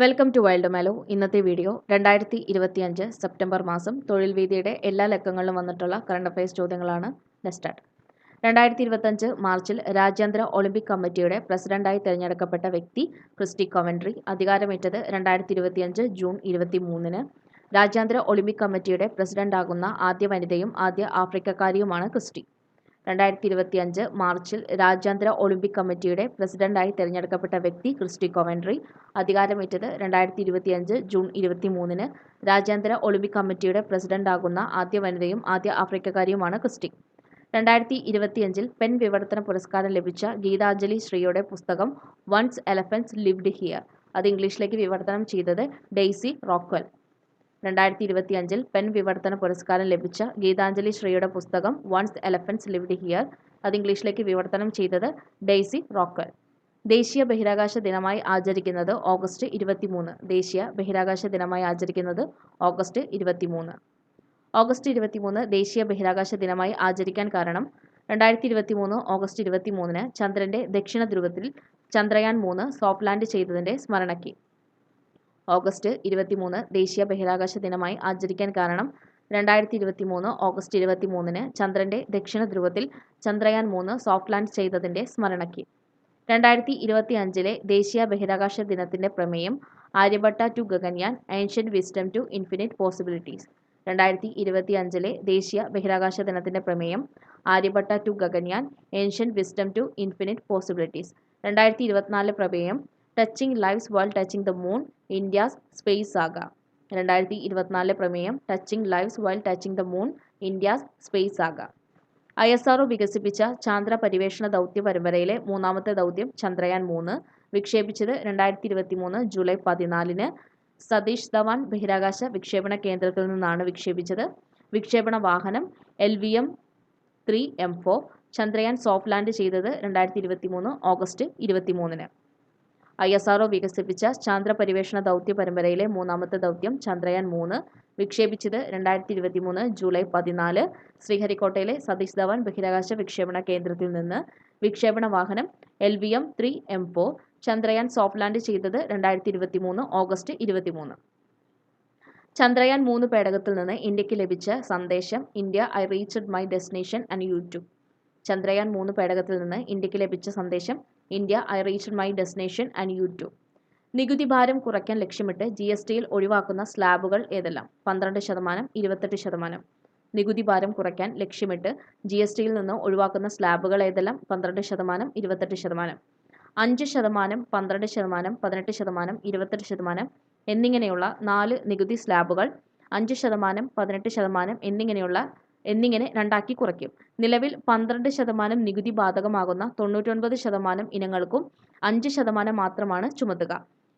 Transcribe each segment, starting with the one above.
Welcome to wild mellow ഇന്നത്തെ video രണ്ടായിരത്തി ഇരുപത്തിയഞ്ച് സെപ്റ്റംബർ മാസം. തൊഴിൽ വീതിയുടെ എല്ലാ ലക്കങ്ങളിലും വന്നിട്ടുള്ള കറണ്ട് അഫയേഴ്സ് ചോദ്യങ്ങളാണ്. നെസ്റ്റാർട്ട് രണ്ടായിരത്തി ഇരുപത്തഞ്ച് മാർച്ചിൽ രാജ്യാന്തര ഒളിമ്പിക് കമ്മിറ്റിയുടെ പ്രസിഡന്റായി തിരഞ്ഞെടുക്കപ്പെട്ട വ്യക്തി ക്രിസ്റ്റി കൊവൻട്രി അധികാരമേറ്റത് രണ്ടായിരത്തി ഇരുപത്തിയഞ്ച് ജൂൺ ഇരുപത്തി മൂന്നിന് രാജ്യാന്തര ഒളിമ്പിക് കമ്മിറ്റിയുടെ പ്രസിഡന്റാകുന്ന ആദ്യ വനിതയും ആദ്യ ആഫ്രിക്കക്കാരിയുമാണ് ക്രിസ്റ്റി. രണ്ടായിരത്തി ഇരുപത്തിയഞ്ച് മാർച്ചിൽ രാജ്യാന്തര ഒളിമ്പിക് കമ്മിറ്റിയുടെ പ്രസിഡന്റായി തിരഞ്ഞെടുക്കപ്പെട്ട വ്യക്തി ക്രിസ്റ്റി കൊവൻട്രി. അധികാരമേറ്റത് രണ്ടായിരത്തി ഇരുപത്തി അഞ്ച് ജൂൺ ഇരുപത്തി മൂന്നിന് രാജ്യാന്തര ഒളിമ്പിക് കമ്മിറ്റിയുടെ പ്രസിഡന്റാകുന്ന ആദ്യ വനിതയും ആദ്യ ആഫ്രിക്കക്കാരിയുമാണ് ക്രിസ്റ്റി. രണ്ടായിരത്തി ഇരുപത്തിയഞ്ചിൽ പെൻ വിവർത്തന പുരസ്കാരം ലഭിച്ച ഗീതാഞ്ജലി ശ്രീയുടെ പുസ്തകം വൺസ് എലഫൻസ് ലിവ്ഡ് ഹിയർ. അത് ഇംഗ്ലീഷിലേക്ക് വിവർത്തനം ചെയ്തത് ഡെയ്സി റോക്വൽ രണ്ടായിരത്തി ഇരുപത്തി അഞ്ചിൽ പെൻ വിവർത്തന പുരസ്കാരം ലഭിച്ച ഗീതാഞ്ജലി ശ്രീയുടെ പുസ്തകം വൺസ് എലഫൻസ് ലിവ്ഡ് ഹിയർ അത് ഇംഗ്ലീഷിലേക്ക് വിവർത്തനം ചെയ്തത് ഡെയ്സി റോക്കൽ. ദേശീയ ബഹിരാകാശ ദിനമായി ആചരിക്കുന്നത് ഓഗസ്റ്റ് ഇരുപത്തിമൂന്ന്. ദേശീയ ബഹിരാകാശ ദിനമായി ആചരിക്കുന്നത് ഓഗസ്റ്റ് ഇരുപത്തിമൂന്ന്. ഓഗസ്റ്റ് ഇരുപത്തിമൂന്ന് ദേശീയ ബഹിരാകാശ ദിനമായി ആചരിക്കാൻ കാരണം രണ്ടായിരത്തി ഇരുപത്തിമൂന്ന് ഓഗസ്റ്റ് ഇരുപത്തിമൂന്നിന് ചന്ദ്രന്റെ ദക്ഷിണ ധ്രുവത്തിൽ ചന്ദ്രയാൻ മൂന്ന് സോഫ്റ്റ് ലാൻഡ് ചെയ്തതിന്റെ സ്മരണയ്ക്ക്. ഓഗസ്റ്റ് ഇരുപത്തിമൂന്ന് ദേശീയ ബഹിരാകാശ ദിനമായി ആചരിക്കാൻ കാരണം രണ്ടായിരത്തി ഇരുപത്തി മൂന്ന് ഓഗസ്റ്റ് ഇരുപത്തി മൂന്നിന് ചന്ദ്രന്റെ ദക്ഷിണ ധ്രുവത്തിൽ ചന്ദ്രയാൻ മൂന്ന് സോഫ്റ്റ് ലാൻഡ് ചെയ്തതിന്റെ സ്മരണയ്ക്ക്. രണ്ടായിരത്തി ഇരുപത്തി അഞ്ചിലെ ദേശീയ ബഹിരാകാശ ദിനത്തിന്റെ പ്രമേയം Aryabhata to Gaganyaan ancient wisdom to infinite possibilities രണ്ടായിരത്തി ഇരുപത്തി അഞ്ചിലെ ദേശീയ ബഹിരാകാശ ദിനത്തിന്റെ പ്രമേയം Aryabhata to Gaganyaan ancient wisdom to infinite possibilities രണ്ടായിരത്തി ഇരുപത്തിനാല് പ്രമേയം touching lives world touching the moon India's space saga രണ്ടായിരത്തി ഇരുപത്തിനാലിലെ പ്രമേയം touching lives world touching the moon India's space saga I S R O വികസിപ്പിച്ച ചാന്ദ്ര പരിവേഷണ ദൗത്യ പരമ്പരയിലെ മൂന്നാമത്തെ ദൗത്യം ചന്ദ്രയാൻ മൂന്ന് വിക്ഷേപിച്ചത് രണ്ടായിരത്തി ഇരുപത്തി മൂന്ന് ജൂലൈ പതിനാലിന് സതീഷ് ധവാൻ ബഹിരാകാശ വിക്ഷേപണ കേന്ദ്രത്തിൽ നിന്നാണ് വിക്ഷേപിച്ചത്. വിക്ഷേപണ വാഹനം L V M three M four Chandrayaan soft land ചെയ്തത് രണ്ടായിരത്തി ഇരുപത്തി മൂന്ന് ഓഗസ്റ്റ് ഇരുപത്തി മൂന്നിന് ഐ എസ് ആർഒ വികസിപ്പിച്ച ചാന്ദ്ര പരിവേഷണ ദൗത്യ പരമ്പരയിലെ മൂന്നാമത്തെ ദൗത്യം ചന്ദ്രയാൻ മൂന്ന് വിക്ഷേപിച്ചത് രണ്ടായിരത്തി ഇരുപത്തി മൂന്ന് ജൂലൈ പതിനാല് ശ്രീഹരിക്കോട്ടയിലെ സതീഷ് ധവാൻ ബഹിരാകാശ വിക്ഷേപണ കേന്ദ്രത്തിൽ നിന്ന് വിക്ഷേപണ വാഹനം L V M three M four Chandrayaan soft land ചെയ്തത് രണ്ടായിരത്തി ഇരുപത്തി മൂന്ന് ഓഗസ്റ്റ് ഇരുപത്തി മൂന്ന് ചന്ദ്രയാൻ മൂന്ന് പേടകത്തിൽ നിന്ന് ഇന്ത്യയ്ക്ക് ലഭിച്ച സന്ദേശം India I reached my destination and you too Chandrayaan മൂന്ന് പേടകത്തിൽ നിന്ന് ഇന്ത്യയ്ക്ക് ലഭിച്ച സന്ദേശം India I reach my destination and you too. നികുതി ഭാരം കുറയ്ക്കാൻ ലക്ഷ്യമിട്ട് ജി എസ് ടിയിൽ ഒഴിവാക്കുന്ന സ്ലാബുകൾ ഏതെല്ലാം? പന്ത്രണ്ട് ശതമാനം ഇരുപത്തെട്ട് ശതമാനം. നികുതി ഭാരം കുറയ്ക്കാൻ ലക്ഷ്യമിട്ട് ജി എസ് ടിയിൽ നിന്ന് ഒഴിവാക്കുന്ന സ്ലാബുകൾ ഏതെല്ലാം? പന്ത്രണ്ട് ശതമാനം ഇരുപത്തെട്ട് ശതമാനം. അഞ്ച് ശതമാനം പന്ത്രണ്ട് ശതമാനം പതിനെട്ട് ശതമാനം ഇരുപത്തെട്ട് ശതമാനം എന്നിങ്ങനെയുള്ള നാല് നികുതി സ്ലാബുകൾ അഞ്ച് ശതമാനം പതിനെട്ട് ശതമാനം എന്നിങ്ങനെയുള്ള എന്നിങ്ങനെ രണ്ടാക്കി കുറയ്ക്കും. നിലവിൽ പന്ത്രണ്ട് ശതമാനം നികുതി ബാധകമാകുന്ന തൊണ്ണൂറ്റൊൻപത് ശതമാനം ഇനങ്ങൾക്കും അഞ്ച് ശതമാനം മാത്രമാണ് ചുമത്തുക.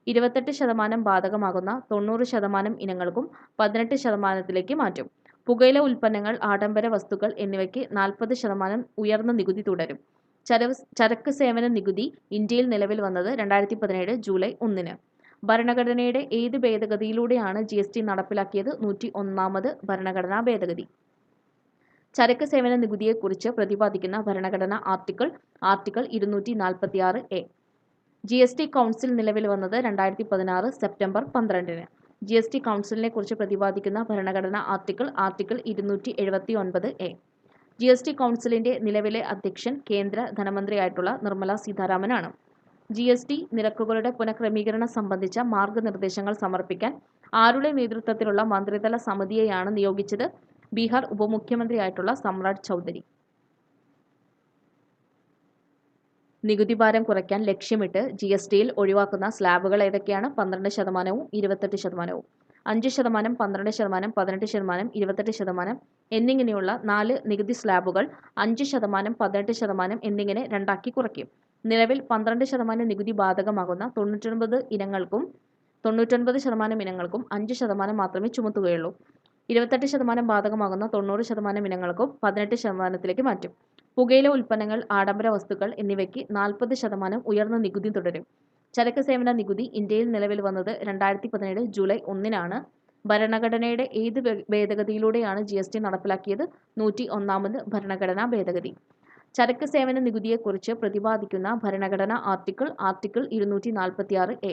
ഇരുപത്തെട്ട് ശതമാനം ബാധകമാകുന്ന തൊണ്ണൂറ് ശതമാനം ഇനങ്ങൾക്കും പതിനെട്ട് ശതമാനത്തിലേക്ക് മാറ്റും. പുകയില ഉൽപ്പന്നങ്ങൾ ആഡംബര വസ്തുക്കൾ എന്നിവയ്ക്ക് നാൽപ്പത് ശതമാനം ഉയർന്ന നികുതി തുടരും. ചരവ് ചരക്ക് സേവന നികുതി ഇന്ത്യയിൽ നിലവിൽ വന്നത് രണ്ടായിരത്തി പതിനേഴ് ജൂലൈ ഒന്നിന്. ഭരണഘടനയുടെ ഏത് ഭേദഗതിയിലൂടെയാണ് ജി എസ് ടി നടപ്പിലാക്കിയത് നൂറ്റി ഒന്നാമത് ഭരണഘടനാ ഭേദഗതി. ചരക്ക് സേവന നികുതിയെക്കുറിച്ച് പ്രതിപാദിക്കുന്ന ഭരണഘടന ആർട്ടിക്കിൾ ആർട്ടിക്കിൾ ഇരുന്നൂറ്റി നാൽപ്പത്തി ആറ് A. G S T council നിലവിൽ വന്നത് രണ്ടായിരത്തി പതിനാറ് സെപ്റ്റംബർ പന്ത്രണ്ടിന്. ജി എസ് ടി കൗൺസിലിനെ കുറിച്ച് പ്രതിപാദിക്കുന്ന ഭരണഘടന ആർട്ടിക്കിൾ ആർട്ടിക്കിൾ ഇരുന്നൂറ്റി എഴുപത്തി ഒൻപത് എ. ജി എസ് ടി കൗൺസിലിന്റെ നിലവിലെ അധ്യക്ഷൻ കേന്ദ്ര ധനമന്ത്രിയായിട്ടുള്ള നിർമ്മല സീതാരാമനാണ്. ജി എസ് ടി നിരക്കുകളുടെ പുനഃക്രമീകരണം സംബന്ധിച്ച മാർഗനിർദ്ദേശങ്ങൾ സമർപ്പിക്കാൻ ആരുടെ നേതൃത്വത്തിലുള്ള മന്ത്രിതല സമിതിയെയാണ് നിയോഗിച്ചത്? ബീഹാർ ഉപമുഖ്യമന്ത്രിയായിട്ടുള്ള സമ്രാട് ചൗധരി. നികുതി ഭാരം കുറയ്ക്കാൻ ലക്ഷ്യമിട്ട് ജി എസ് ടിയിൽ ഒഴിവാക്കുന്ന സ്ലാബുകൾ ഏതൊക്കെയാണ്? പന്ത്രണ്ട് ശതമാനവും ഇരുപത്തെട്ട് ശതമാനവും. അഞ്ച് ശതമാനം പന്ത്രണ്ട് ശതമാനം പതിനെട്ട് ശതമാനം ഇരുപത്തെട്ട് ശതമാനം എന്നിങ്ങനെയുള്ള നാല് നികുതി സ്ലാബുകൾ അഞ്ച് ശതമാനം പതിനെട്ട് ശതമാനം എന്നിങ്ങനെ രണ്ടാക്കി കുറയ്ക്കും. നിലവിൽ പന്ത്രണ്ട് ശതമാനം നികുതി ബാധകമാകുന്ന തൊണ്ണൂറ്റൊൻപത് ഇനങ്ങൾക്കും തൊണ്ണൂറ്റൊൻപത് ശതമാനം ഇനങ്ങൾക്കും അഞ്ച് ശതമാനം മാത്രമേ ചുമത്തുകയുള്ളൂ. ഇരുപത്തെട്ട് ശതമാനം ബാധകമാകുന്ന തൊണ്ണൂറ് ശതമാനം ഇനങ്ങൾക്കും പതിനെട്ട് ശതമാനത്തിലേക്ക് മാറ്റും. പുകയില ഉൽപ്പന്നങ്ങൾ ആഡംബര വസ്തുക്കൾ എന്നിവയ്ക്ക് നാൽപ്പത് ശതമാനം ഉയർന്ന നികുതി തുടരും. ചരക്ക് സേവന നികുതി ഇന്ത്യയിൽ നിലവിൽ വന്നത് രണ്ടായിരത്തി പതിനേഴ് ജൂലൈ ഒന്നിനാണ്. ഭരണഘടനയുടെ ഏത് ഭേദഗതിയിലൂടെയാണ് ജി എസ് ടി നടപ്പിലാക്കിയത്? നൂറ്റി ഒന്നാമത് ഭരണഘടനാ ഭേദഗതി. ചരക്ക് സേവന നികുതിയെക്കുറിച്ച് പ്രതിപാദിക്കുന്ന ഭരണഘടനാ ആർട്ടിക്കിൾ ആർട്ടിക്കിൾ ഇരുന്നൂറ്റി നാൽപ്പത്തി ആറ് A.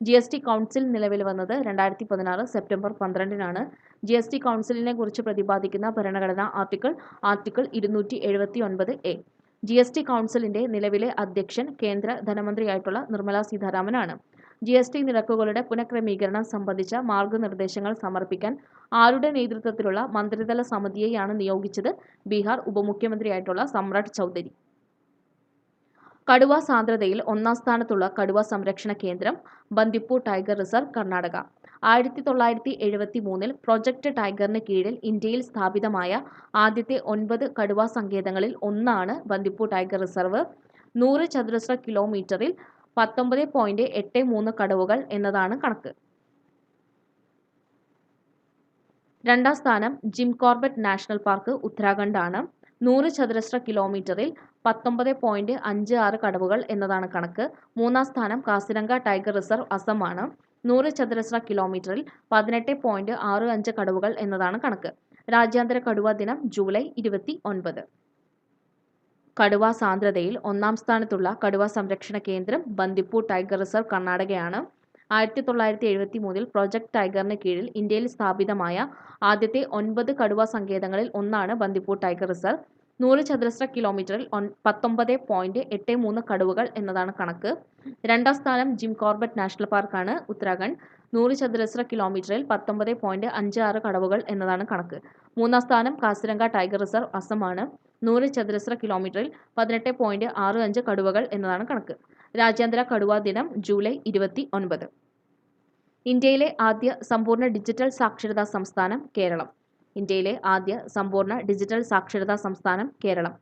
G S T council നിലവിൽ വന്നത് രണ്ടായിരത്തി പതിനാറ് സെപ്റ്റംബർ പന്ത്രണ്ടിനാണ്. ജി എസ് ടി കൗൺസിലിനെ കുറിച്ച് പ്രതിപാദിക്കുന്ന ഭരണഘടനാ ആർട്ടിക്കിൾ ആർട്ടിക്കിൾ ഇരുന്നൂറ്റി എഴുപത്തി ഒൻപത് എ. ജി എസ് ടി കൗൺസിലിന്റെ നിലവിലെ അധ്യക്ഷൻ കേന്ദ്ര ധനമന്ത്രിയായിട്ടുള്ള നിർമ്മല സീതാരാമനാണ്. ജി എസ് ടി നിരക്കുകളുടെ പുനഃക്രമീകരണം സംബന്ധിച്ച മാർഗനിർദ്ദേശങ്ങൾ സമർപ്പിക്കാൻ ആരുടെ നേതൃത്വത്തിലുള്ള മന്ത്രിതല സമിതിയെയാണ് നിയോഗിച്ചത്? ബീഹാർ ഉപമുഖ്യമന്ത്രിയായിട്ടുള്ള സമ്രാട്ട് ചൗധരി. കടുവ സാന്ദ്രതയിൽ ഒന്നാം സ്ഥാനത്തുള്ള കടുവ സംരക്ഷണ കേന്ദ്രം ബന്ദിപ്പൂർ ടൈഗർ റിസർവ് കർണാടക. ആയിരത്തി തൊള്ളായിരത്തി എഴുപത്തി മൂന്നിൽ പ്രൊജക്ട് ടൈഗറിന് കീഴിൽ ഇന്ത്യയിൽ സ്ഥാപിതമായ ആദ്യത്തെ ഒൻപത് കടുവ സങ്കേതങ്ങളിൽ ഒന്നാണ് ബന്ദിപ്പൂർ ടൈഗർ റിസർവ്. നൂറ് ചതുരശ്ര കിലോമീറ്ററിൽ പത്തൊമ്പത് പോയിന്റ് എട്ട് മൂന്ന് കടുവകൾ എന്നതാണ് കണക്ക്. രണ്ടാം സ്ഥാനം ജിം കോർബറ്റ് നാഷണൽ പാർക്ക് ഉത്തരാഖണ്ഡാണ്. നൂറ് ചതുരശ്ര കിലോമീറ്ററിൽ പത്തൊമ്പത് പോയിന്റ് അഞ്ച് ആറ് കടവുകൾ എന്നതാണ് കണക്ക്. മൂന്നാം സ്ഥാനം കാസിരംഗ ടൈഗർ റിസർവ് അസമാണ് നൂറ് ചതുരശ്ര കിലോമീറ്ററിൽ പതിനെട്ട് പോയിന്റ് ആറ് അഞ്ച് കടവുകൾ എന്നതാണ് കണക്ക്. രാജ്യാന്തര കടുവ ദിനം ജൂലൈ ഇരുപത്തി ഒൻപത് കടുവ സാന്ദ്രതയിൽ ഒന്നാം സ്ഥാനത്തുള്ള കടുവ സംരക്ഷണ കേന്ദ്രം ബന്ദിപ്പൂർ ടൈഗർ റിസർവ് കർണാടകയാണ്. ആയിരത്തി തൊള്ളായിരത്തി എഴുപത്തി മൂന്നിൽ പ്രൊജക്ട് ടൈഗറിന് കീഴിൽ ഇന്ത്യയിൽ സ്ഥാപിതമായ ആദ്യത്തെ ഒൻപത് കടുവ സങ്കേതങ്ങളിൽ ഒന്നാണ് ബന്ദിപ്പൂർ ടൈഗർ റിസർവ്. നൂറ് ചതുരശ്ര കിലോമീറ്ററിൽ പത്തൊമ്പത് പോയിന്റ് എട്ട് മൂന്ന് കടുവകൾ എന്നതാണ് കണക്ക്. രണ്ടാം സ്ഥാനം ജിം കോർബറ്റ് നാഷണൽ പാർക്കാണ് ഉത്തരാഖണ്ഡ്. നൂറ് ചതുരശ്ര കിലോമീറ്ററിൽ പത്തൊമ്പത് പോയിന്റ് അഞ്ച് ആറ് കടവുകൾ എന്നതാണ് കണക്ക്. മൂന്നാം സ്ഥാനം കാസിരംഗ ടൈഗർ റിസർവ് അസമാണ് നൂറ് ചതുരശ്ര കിലോമീറ്ററിൽ പതിനെട്ട് പോയിന്റ് ആറ് അഞ്ച് കടുവകൾ എന്നതാണ് കണക്ക്. രാജ്യാന്തര കടുവാ ദിനം ജൂലൈ ഇരുപത്തി ഒൻപത്. ഇന്ത്യയിലെ ആദ്യ സമ്പൂർണ ഡിജിറ്റൽ സാക്ഷരതാ സംസ്ഥാനം കേരളം. ഇന്ത്യയിലെ ആദ്യ സമ്പൂർണ ഡിജിറ്റൽ സാക്ഷരതാ സംസ്ഥാനം കേരളം.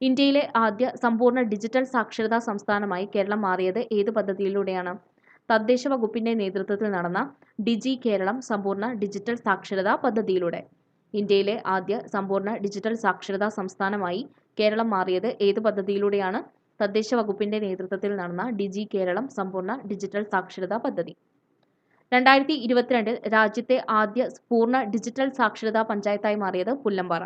ഇന്ത്യയിലെ ആദ്യ സമ്പൂർണ ഡിജിറ്റൽ സാക്ഷരതാ സംസ്ഥാനമായി കേരളം മാറിയത് ഏത് പദ്ധതിയിലൂടെയാണ്? തദ്ദേശ വകുപ്പിന്റെ നേതൃത്വത്തിൽ നടന്ന ഡിജി കേരളം സമ്പൂർണ ഡിജിറ്റൽ സാക്ഷരതാ പദ്ധതിയിലൂടെ. ഇന്ത്യയിലെ ആദ്യ സമ്പൂർണ ഡിജിറ്റൽ സാക്ഷരതാ സംസ്ഥാനമായി കേരളം മാറിയത് ഏത് പദ്ധതിയിലൂടെയാണ്? തദ്ദേശ വകുപ്പിന്റെ നേതൃത്വത്തിൽ നടന്ന ഡിജി കേരളം സമ്പൂർണ ഡിജിറ്റൽ സാക്ഷരതാ പദ്ധതി. രണ്ടായിരത്തി ഇരുപത്തിരണ്ടിൽ രാജ്യത്തെ ആദ്യ പൂർണ ഡിജിറ്റൽ സാക്ഷരതാ പഞ്ചായത്തായി മാറിയത് പുല്ലമ്പാറ.